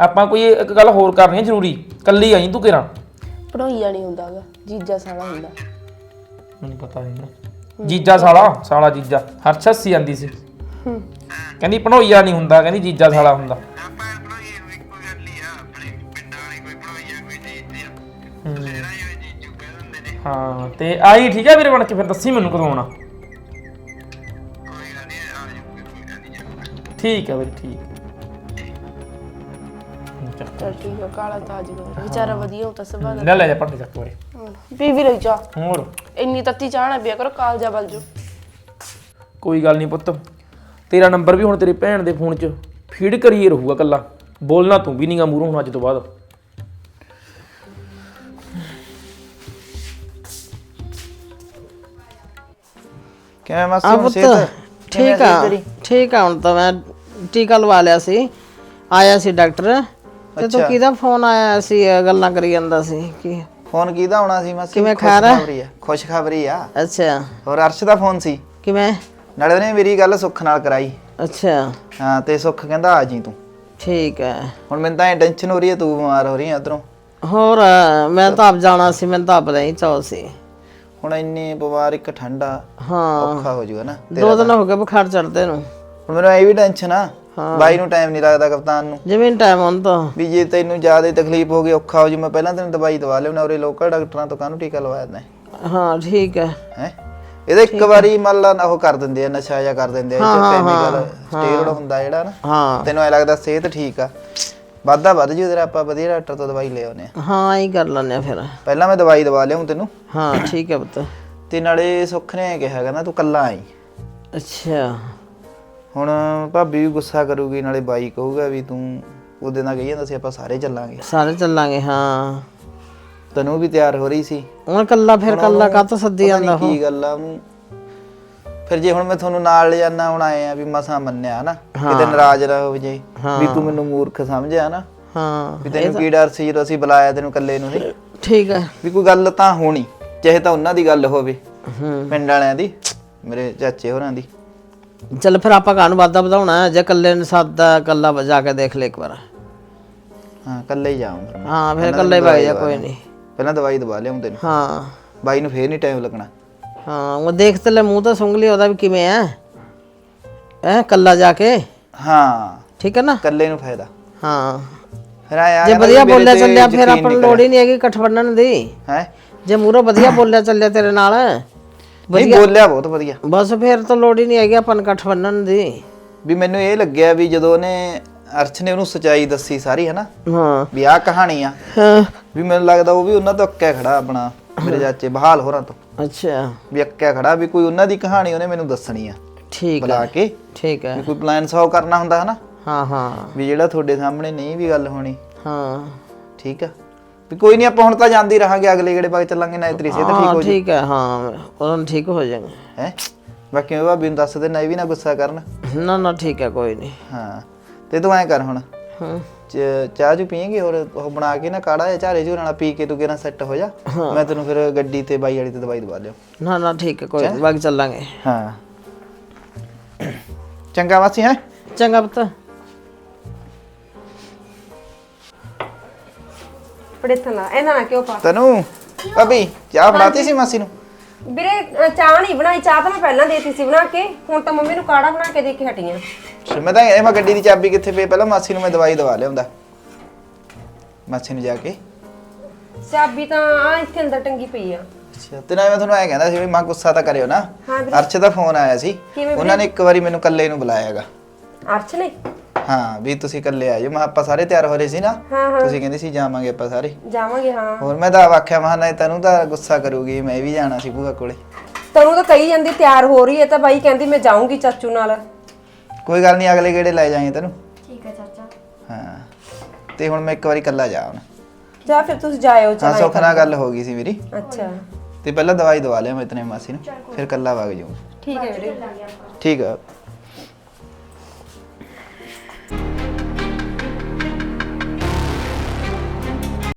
ਆਪਾਂ ਕੋਈ ਇੱਕ ਗੱਲ ਹੋਰ ਕਰਨੀ ਆ ਜ਼ਰੂਰੀ। ਕੱਲੀ ਆਈ ਤੂੰ ਕੇਰਾ। ਪੜੋਈਆ ਨਹੀਂ ਹੁੰਦਾਗਾ ਜੀਜਾ ਸਾਲਾ ਹੁੰਦਾ। ਮੈਨੂੰ ਪਤਾ ਨਹੀਂ ਨਾ। ਜੀਜਾ ਸਾਲਾ ਸਾਲਾ ਜੀਜਾ। ਹਰਸ਼ ਹੱਸੀ ਜਾਂਦੀ ਸੀ। ਕਹਿੰਦੀ ਭਣੋਈਆ ਨਹੀਂ ਹੁੰਦਾ ਕਹਿੰਦੀ ਜੀਜਾ ਸਾਲਾ ਹੁੰਦਾ। ਆਪਾਂ ਆਪਣਾ ਇਹ ਵੀ ਕੋਈ ਗੱਲ ਹੀ ਆ ਆਪਣੇ ਪਿੰਡਾਂ ਵਾਲੀ ਕੋਈ ਬਣਾਈਆ ਕੋਈ ਚੀਜ਼ ਆ। ਜਿਹੜਾ ਇਹ ਜੀਜੂ ਕਹਿ ਦਿੰਦੇ ਨੇ। ਹਾਂ ਤੇ ਆਈ ਠੀਕ ਆ ਵੀਰੇ ਬਣ ਕੇ ਫਿਰ ਦੱਸੀ ਮੈਨੂੰ ਕਦੋਂ ਆਉਣਾ। ਕੋਈ ਗੱਲ ਨਹੀਂ ਆ ਜਾਊਗਾ ਕੋਈ ਗੱਲ ਨਹੀਂ ਜਾਊਗਾ ਠੀਕ ਆ ਵੀਰੇ ਠੀਕ। ਚੱਲ। ਚਲ ਠੀਕ। ਆ ਕਾਲਾ ਤਾਜ ਕਰ ਵਿਚਾਰਾ ਵਧੀਆ ਤਾਂ ਸੁਭਾਅ ਦਾ। ਲੈ ਲੈ ਜਾ ਪੜ੍ਹ ਚੱਕ ਵੀਰੇ ਪੀ ਵੀ ਲਈ ਚਾਹ ਹੋਰ? ਇੰਨੀ ਤੱਤੀ ਚਾਹ ਨਾ ਪਿਆ ਕਰੋ ਕਾਲਜਾ ਬਲ ਜੋ ਕੋਈ ਗੱਲ ਨਹੀਂ ਪੁੱਤ। ਤੇਰਾ ਨੰਬਰ ਵੀ ਹੁਣ ਤੇਰੀ ਭੈਣ ਦੇ ਫੋਨ 'ਚ ਫੀਡ ਕਰੀਏ ਰਹੂਗਾ ਕੱਲਾ ਬੋਲਣਾ ਤੂੰ ਵੀ ਨਹੀਂਗਾ ਮੂਹਰੋਂ ਹੁਣ ਅੱਜ ਤੋਂ ਬਾਅਦ। ਕਿਵੇਂ ਮਾਸੀ ਆ ਹੁਣ ਪੁੱਤ ਸਿਹਤ ਕਿਵੇਂ ਠੀਕ ਆ ਤੇਰੀ? ਠੀਕ ਆ ਹੁਣ ਤਾਂ ਮੈਂ ਟੀਕਾ ਲਵਾ ਲਿਆ ਸੀ। ਆਇਆ ਸੀ ਡਾਕਟਰ ਤੇ ਤੂੰ ਕਿਹਦਾ ਫੋਨ ਆਇਆ ਸੀ ਇਹ ਗੱਲਾਂ ਕਰੀ ਜਾਂਦਾ ਸੀ ਕੀ ਫੋਨ ਕਿਹਦਾ ਆਉਣਾ ਸੀ ਮਾਸੀ? ਕਿਵੇਂ ਖਾ ਰਿਹਾ? ਖਬਰੀ ਆ ਖੁਸ਼ ਖਬਰੀ ਆ। ਅੱਛਾ। ਹੋਰ ਅਰਸ਼ ਦਾ ਫੋਨ ਸੀ? ਕਿਵੇਂ? ਨਾਲੇ ਉਹਨੇ ਮੇਰੀ ਗੱਲ ਸੁੱਖ ਨਾਲ ਕਰਾਈ। ਅੱਛਾ। ਹਾਂ ਤੇ ਸੁੱਖ ਕਹਿੰਦਾ ਆ ਜੀ ਤੂੰ। ਠੀਕ ਹੈ। ਹੁਣ ਮੈਨੂੰ ਤਾਂ ਟੈਨਸ਼ਨ ਹੋ ਰਹੀ ਹੈ ਤੂੰ ਬਿਮਾਰ ਹੋ ਰਹੀ ਹੈ ਉਧਰੋਂ। ਹੋਰ ਮੈਂ ਤਾਂ ਆਪ ਜਾਣਾ ਸੀ ਮੈਂ ਤਾਂ ਆਪ ਨਹੀਂ ਚਾਹ ਸੀ। ਹੁਣ ਇੰਨੀ ਬਿਮਾਰ ਇੱਕ ਠੰਡਾ ਹਾਂ। ਔਖਾ ਹੋ ਜਾਊਗਾ ਨਾ ਦੋ ਦਿਨ ਹੋ ਗਏ ਬੁਖਾਰ ਚੜਦੇ ਨੂੰ। ਹੁਣ ਮੈਨੂੰ ਇਹ ਵੀ ਟੈਨਸ਼ਨ ਆ ਬਾਈ ਨੂੰ ਟਾਈਮ ਨਹੀਂ ਲੱਗਦਾ ਕਪਤਾਨ ਨੂੰ। ਜਿਵੇਂ ਟਾਈਮ ਤਾਂ। ਵੀ ਜੇ ਤੈਨੂੰ ਜ਼ਿਆਦਾ ਤਕਲੀਫ ਹੋ ਗਈ ਔਖਾ ਹੋ ਜੂ ਮੈਂ ਪਹਿਲਾਂ ਤੈਨੂੰ ਦਵਾਈ ਦਵਾ ਲਿਆਉਣਾ ਉਰੇ ਲੋਕਲ ਡਾਕਟਰਾਂ ਤੋਂ ਕਾਹਨੂੰ ਟੀਕਾ ਲਵਾਇਆ ਤੈਂ? ਹਾਂ ਠੀਕ ਹੈ। ਹੈ? ਇਹਦੇ ਇੱਕ ਵਾਰੀ ਮੰਨ ਲਾ ਉਹ ਕਰ ਦਿੰਦੇ ਆ ਨਸ਼ਾ ਜਾਂ ਕਰ ਦਿੰਦੇ ਆ ਕੈਮੀਕਲ ਸਟੇਰੋਇਡ ਹੁੰਦਾ ਜਿਹੜਾ ਨਾ ਹਾਂ। ਤੈਨੂੰ ਐ ਲੱਗਦਾ ਸਿਹਤ ਠੀਕ ਆ। ਵਾਧਾ ਵੱਧ ਜੂ ਤੇਰਾ ਆਪਾਂ ਵਧੀਆ ਡਾਕਟਰ ਤੋਂ ਦਵਾਈ ਲੈ ਆਉਨੇ ਆ। ਹਾਂ ਹੀ ਕਰ ਲੈਂਦੇ ਆ ਫਿਰ। ਪਹਿਲਾਂ ਮੈਂ ਦਵਾਈ ਦਵਾ ਲਿਆਉਂ ਤੈਨੂੰ। ਹਾਂ ਠੀਕ ਹੈ ਪੁੱਤ। ਤੇ ਨਾਲੇ ਸੁੱਖ ਨੇ ਕਿਹਾ ਕਹਿੰਦਾ ਤੂੰ ਕੱਲਾ ਆਈ। ਅੱਛਾ। ਹੁਣ ਭਾਬੀ ਵੀ ਗੁੱਸਾ ਕਰੂਗੀ ਨਾਲੇ ਬਾਈ ਕਹੂਗਾ ਵੀ ਤੂੰ ਉਹਦੇ ਨਾਲ ਗਈ ਜਾਂਦਾ ਸੀ ਆਪਾਂ ਸਾਰੇ ਚੱਲਾਂਗੇ। ਸਾਰੇ ਚੱਲਾਂਗੇ ਹਾਂ। ਤੈਨੂੰ ਵੀ ਤਿਆਰ ਹੋ ਰਹੀ ਸੀ। ਹੁਣ ਕੱਲਾ ਫਿਰ ਕੱਲਾ ਕਾਹ ਸੱਦੀ ਪਤਾ ਜਾਂਦਾ ਨੀ ਕੀ ਗੱਲ ਆ ਉਹਨੂੰ ਫਿਰ ਜੇ ਹੁਣ ਮੈਂ ਤੁਹਾਨੂੰ ਨਾਲ ਲੈ ਜਾਣਾ ਹੁਣ ਆਏ ਆ ਵੀ ਮਸਾਂ ਮੰਨਿਆ ਨਾ ਕਿਤੇ ਨਾਰਾਜ਼ ਨਾ ਹੋ। ਜੇ ਵੀ ਤੂੰ ਮੈਨੂੰ ਮੂਰਖ ਸਮਝਿਆ ਨਾ। ਹਾਂ ਵੀ ਤੈਨੂੰ ਕੀ ਡਰ ਸੀ ਜਦੋਂ ਅਸੀਂ ਬੁਲਾਇਆ ਤੈਨੂੰ ਇਕੱਲੇ ਨੂੰ ਸੀ ਠੀਕ ਹੈ। ਵੀ ਕੋਈ ਗੱਲ ਤਾਂ ਹੋਣੀ ਚਾਹੇ ਤਾਂ ਉਹਨਾਂ ਦੀ ਗੱਲ ਹੋਵੇ ਹੂੰ। ਪਿੰਡ ਵਾਲਿਆਂ ਦੀ ਮੇਰੇ ਚਾਚੇ ਹੋਰਾਂ ਦੀ। ਚੱਲ ਫਿਰ ਆਪਾਂ ਕਾਹਨੂੰ ਵਾਦਾ ਵਧਾਉਣਾ? ਹੈ? ਜੇ ਕੱਲੇ ਨੇ ਸਾਦਾ ਕੱਲਾ ਵਜਾ ਕੇ ਦੇਖ ਲੈ ਇੱਕ ਵਾਰ। ਹਾਂ ਇਕੱਲੇ ਹੀ ਜਾਵਾਂ ਫਿਰ ਮੈਂ। ਹਾਂ ਫਿਰ ਕੱਲੇ ਵਗ ਜਾ ਕੋਈ। ਨਹੀਂ। ਪਹਿਲਾਂ ਦਵਾਈ ਦਵਾ ਲਿਆਉਂ ਤੈਨੂੰ ਹਾਂ। ਬਾਈ ਨੂੰ ਫੇਰ ਨਹੀਂ ਟਾਈਮ ਲੱਗਣਾ। ਹਾਂ ਉਹ ਦੇਖ ਤੇ ਲੈ ਮੂੰਹ ਤਾਂ ਸੁੰਘ ਲਿਆ ਉਹਦਾ ਵੀ ਕਿਵੇਂ ਹੈ ਹੈ ਕੱਲਾ ਜਾ ਕੇ। ਹਾਂ। ਠੀਕ ਹੈ ਨਾ? ਇਕੱਲੇ ਨੂੰ ਫਾਇਦਾ। ਹਾਂ। ਫਿਰ ਆਇਆ ਜੇ ਵਧੀਆ ਬੋਲਿਆ ਚੱਲਿਆ ਫਿਰ ਆਪਾਂ ਨੂੰ ਲੋੜ ਹੀ ਨਹੀਂ ਹੈਗੀ ਇਕੱਠ ਬੰਨਣ ਦੀ। ਹੈ? ਜੇ ਮੂਹਰੋਂ ਵਧੀਆ ਬੋਲਿਆ ਚੱਲਿਆ ਤੇਰੇ ਨਾਲ। ਨਹੀਂ ਬੋਲਿਆ ਬਹੁਤ ਵਧੀਆ। ਬਸ ਫਿਰ ਤਾਂ ਲੋੜ ਹੀ ਨਹੀਂ ਹੈਗੀ ਆਪਾਂ ਨੂੰ ਇਕੱਠ ਬੰਨਣ ਦੀ। ਵੀ ਮੈਨੂੰ ਇਹ ਲੱਗਿਆ ਵੀ ਜਦੋਂ ਉਹਨੇ ਅਰਸ਼ ਨੇ ਉਹਨੂੰ ਸਚਾਈ ਦੱਸੀ ਸਾਰੀ ਹੈ ਨਾ ਹਾਂ। ਵੀ ਆਹ ਕਹਾਣੀ ਆ। ਹਾਂ। ਵੀ ਮੈਨੂੰ ਲੱਗਦਾ ਉਹ ਵੀ ਉਹਨਾਂ ਤੋਂ ਅੱਕਿਆ ਖੜਾ ਆਪਣਾ ਮੇਰੇ ਚਾਚੇ ਬਹਾਲ ਹੋਰਾਂ ਤੋਂ। ਅੱਛਾ। ਵੀ ਅੱਕਿਆ ਖੜਾ ਵੀ ਕੋਈ ਉਹਨਾਂ ਦੀ ਕਹਾਣੀ ਉਹਨੇ ਮੈਨੂੰ ਦੱਸਣੀ ਆ। ਠੀਕ ਬੁਲਾ ਹੈ ਕੇ। ਠੀਕ ਹੈ ਵੀ ਕੋਈ ਪਲਾਨ ਸੌ ਕਰਨਾ ਹੁੰਦਾ ਹੈ ਨਾ ਹਾਂ ਹਾਂ। ਵੀ ਜਿਹੜਾ ਤੁਹਾਡੇ ਸਾਹਮਣੇ ਨਹੀਂ ਵੀ ਗੱਲ ਹੋਣੀ। ਹਾਂ। ਠੀਕ ਆ। ਵੀ ਕੋਈ ਨਹੀਂ ਆਪਾਂ ਹੁਣ ਤਾਂ ਜਾਂਦੇ ਹੀ ਰਹਾਂਗੇ ਅਗਲੇ ਗੇੜੇ ਬਾਅਦ ਚੱਲਾਂਗੇ ਨਾ ਤੇਰੀ ਸਿਹਤ ਠੀਕ ਹਾਂ ਹੋ ਜੀ ਠੀਕ ਹੈ ਹਾਂ। ਉਹਨਾਂ ਨੂੰ ਠੀਕ ਹੋ ਜਾਣਗੇ ਹੈ? ਬਾਕੀ ਉਹ ਭਾਬੀ ਨੂੰ ਦੱਸ ਦੇ ਨਾ ਇਹ ਵੀ ਨਾ ਗੁੱਸਾ ਕਰਨ। ਨਾ ਨਾ ਠੀਕ ਹੈ ਕੋਈ ਨਹੀਂ। ਹਾਂ। ਤੇ ਤੂੰ ਐਂ ਕਰ ਹੁਣ। ਹਾਂ। ਚ- ਚਾਹ ਜੂ ਪੀਏਂਗੇ ਹੋਰ ਉਹ ਬਣਾ ਕੇ ਨਾ ਕਾੜਾ ਜਾਂ ਝਾਰੇ ਝੂਰੇ ਨਾਲ ਪੀ ਕੇ ਤੂੰ ਕਿਹੜਾ ਸੈੱਟ ਹੋ ਜਾ। ਮੈਂ ਤੈਨੂੰ ਫਿਰ ਗੱਡੀ ਤੇ ਬਾਈ ਵਾਲੀ ਤੇ ਦਵਾਈ ਦਵਾ ਲਿਓ ਨਾ ਨਾ ਠੀਕ ਹੈ ਕੋਈ ਬਾਕੀ ਚੱਲਾਂਗੇ। ਹਾਂ। ਚੰਗਾ ਮਾਸੀ ਹੈ? ਚੰਗਾ ਪੁੱਤ। ਪੜੇਥਲਾ ਇਹਨਾਂ ਨਾ ਕਿਉਂ ਪਾ? ਤੈਨੂੰ ਭਾਬੀ ਚਾਹ ਫੜਾਤੀ ਸੀ ਮਾਸੀ ਨੂੰ? ਵੀਰੇ ਅ, ਚਾਹ ਨਹੀਂ ਬਣਾਈ ਚਾਹ ਤਾਂ ਮੈਂ ਪਹਿਲਾਂ ਦੇਤੀ ਸੀ ਬਣਾ ਕੇ ਹੁਣ ਤਾਂ ਮੰਮੀ ਨੂੰ ਕਾੜਾ ਬਣਾ ਕੇ ਦੇ ਕੇ ਹਟੀਆਂ ਅੱਛਾ, ਮੈਂ ਤਾਂ ਇਹ ਮੈਂ ਗੱਡੀ ਦੀ ਚਾਬੀ ਕਿੱਥੇ ਪਈ? ਪਹਿਲਾਂ ਮਾਸੀ ਨੂੰ ਮੈਂ ਦਵਾਈ ਦਵਾ ਲਿਆਉਂਦਾ। ਮਾਸੀ ਨੂੰ ਜਾ ਕੇ। ਚਾਬੀ ਤਾਂ ਆ ਇੱਥੇ ਅੰਦਰ ਟੰਗੀ ਪਈ ਆ। ਅੱਛਾ ਤੇ ਨਾ ਮੈਂ ਤੁਹਾਨੂੰ ਐ ਕਹਿੰਦਾ ਸੀ ਵੀ ਮਾਂ ਗੁੱਸਾ ਤਾਂ ਕਰਿਓ ਨਾ। ਹਾਂ ਅਰਸ਼ ਦਾ ਫੋਨ ਆਇਆ ਸੀ। ਕਿਵੇਂ ਉਹਨਾਂ ਨੇ ਇੱਕ ਵਾਰੀ ਮੈਨੂੰ ਇਕੱਲੇ ਨੂੰ ਬੁਲਾਇਆ ਹੈਗਾ। ਅਰਸ਼ ਨੇ? ਹਾਂ ਵੀ ਤੁਸੀਂ ਇਕੱਲੇ ਆਇਓ ਮੈਂ ਆਪਾਂ ਸਾਰੇ ਤਿਆਰ ਹੋ ਰਹੇ ਸੀ ਨਾ? ਹਾਂ ਹਾਂ। ਤੁਸੀਂ ਕਹਿੰਦੇ ਸੀ ਜਾਵਾਂਗੇ ਆਪਾਂ ਸਾਰੇ। ਜਾਵਾਂਗੇ ਹਾਂ। ਹੋਰ ਮੈਂ ਤਾਂ ਆਖਿਆ ਮਹਾਂ ਨਹੀਂ ਤੈਨੂੰ ਤਾਂ ਗੁੱਸਾ ਕਰੂਗੀ ਮੈਂ ਵੀ ਜਾਣਾ ਸੀ ਭੂਆ ਕੋਲੇ। ਤੈਨੂੰ ਤਾਂ ਕਹੀ ਜਾਂਦੀ ਤਿਆਰ ਹੋ ਰਹੀ ਹੈ ਤਾਂ ਬਾਈ ਕਹਿੰਦੀ ਮੈਂ ਜਾਊਂਗੀ ਚਾਚੂ ਨਾਲ। ਕੋਈ ਗੱਲ ਨਹੀਂ ਅਗਲੇ ਗੇੜੇ ਲੈ ਜਾਈਏ ਤੈਨੂੰ। ਠੀਕ ਹੈ ਚਾਚਾ। ਹਾਂ ਤੇ ਹੁਣ ਮੈਂ ਇੱਕ ਵਾਰੀ ਇਕੱਲਾ ਜਾ ਹੁਣ। ਜਾ ਫਿਰ ਤੁਸੀਂ ਜਾਇਓ ਹਾਂ ਚਲ ਸੁੱਖ ਨਾਲ ਗੱਲ ਹੋ ਗਈ ਸੀ ਮੇਰੀ। ਅੱਛਾ। ਤੇ ਪਹਿਲਾਂ ਦਵਾਈ ਦਵਾ ਲਿਆ ਮੈਂ ਇਤਨੇ ਮਾਸੀ ਨੂੰ ਫਿਰ ਇਕੱਲਾ ਵਗ ਜਾਊਂ। ਠੀਕ ਹੈ ਵੀਰੇ। ਠੀਕ ਆ।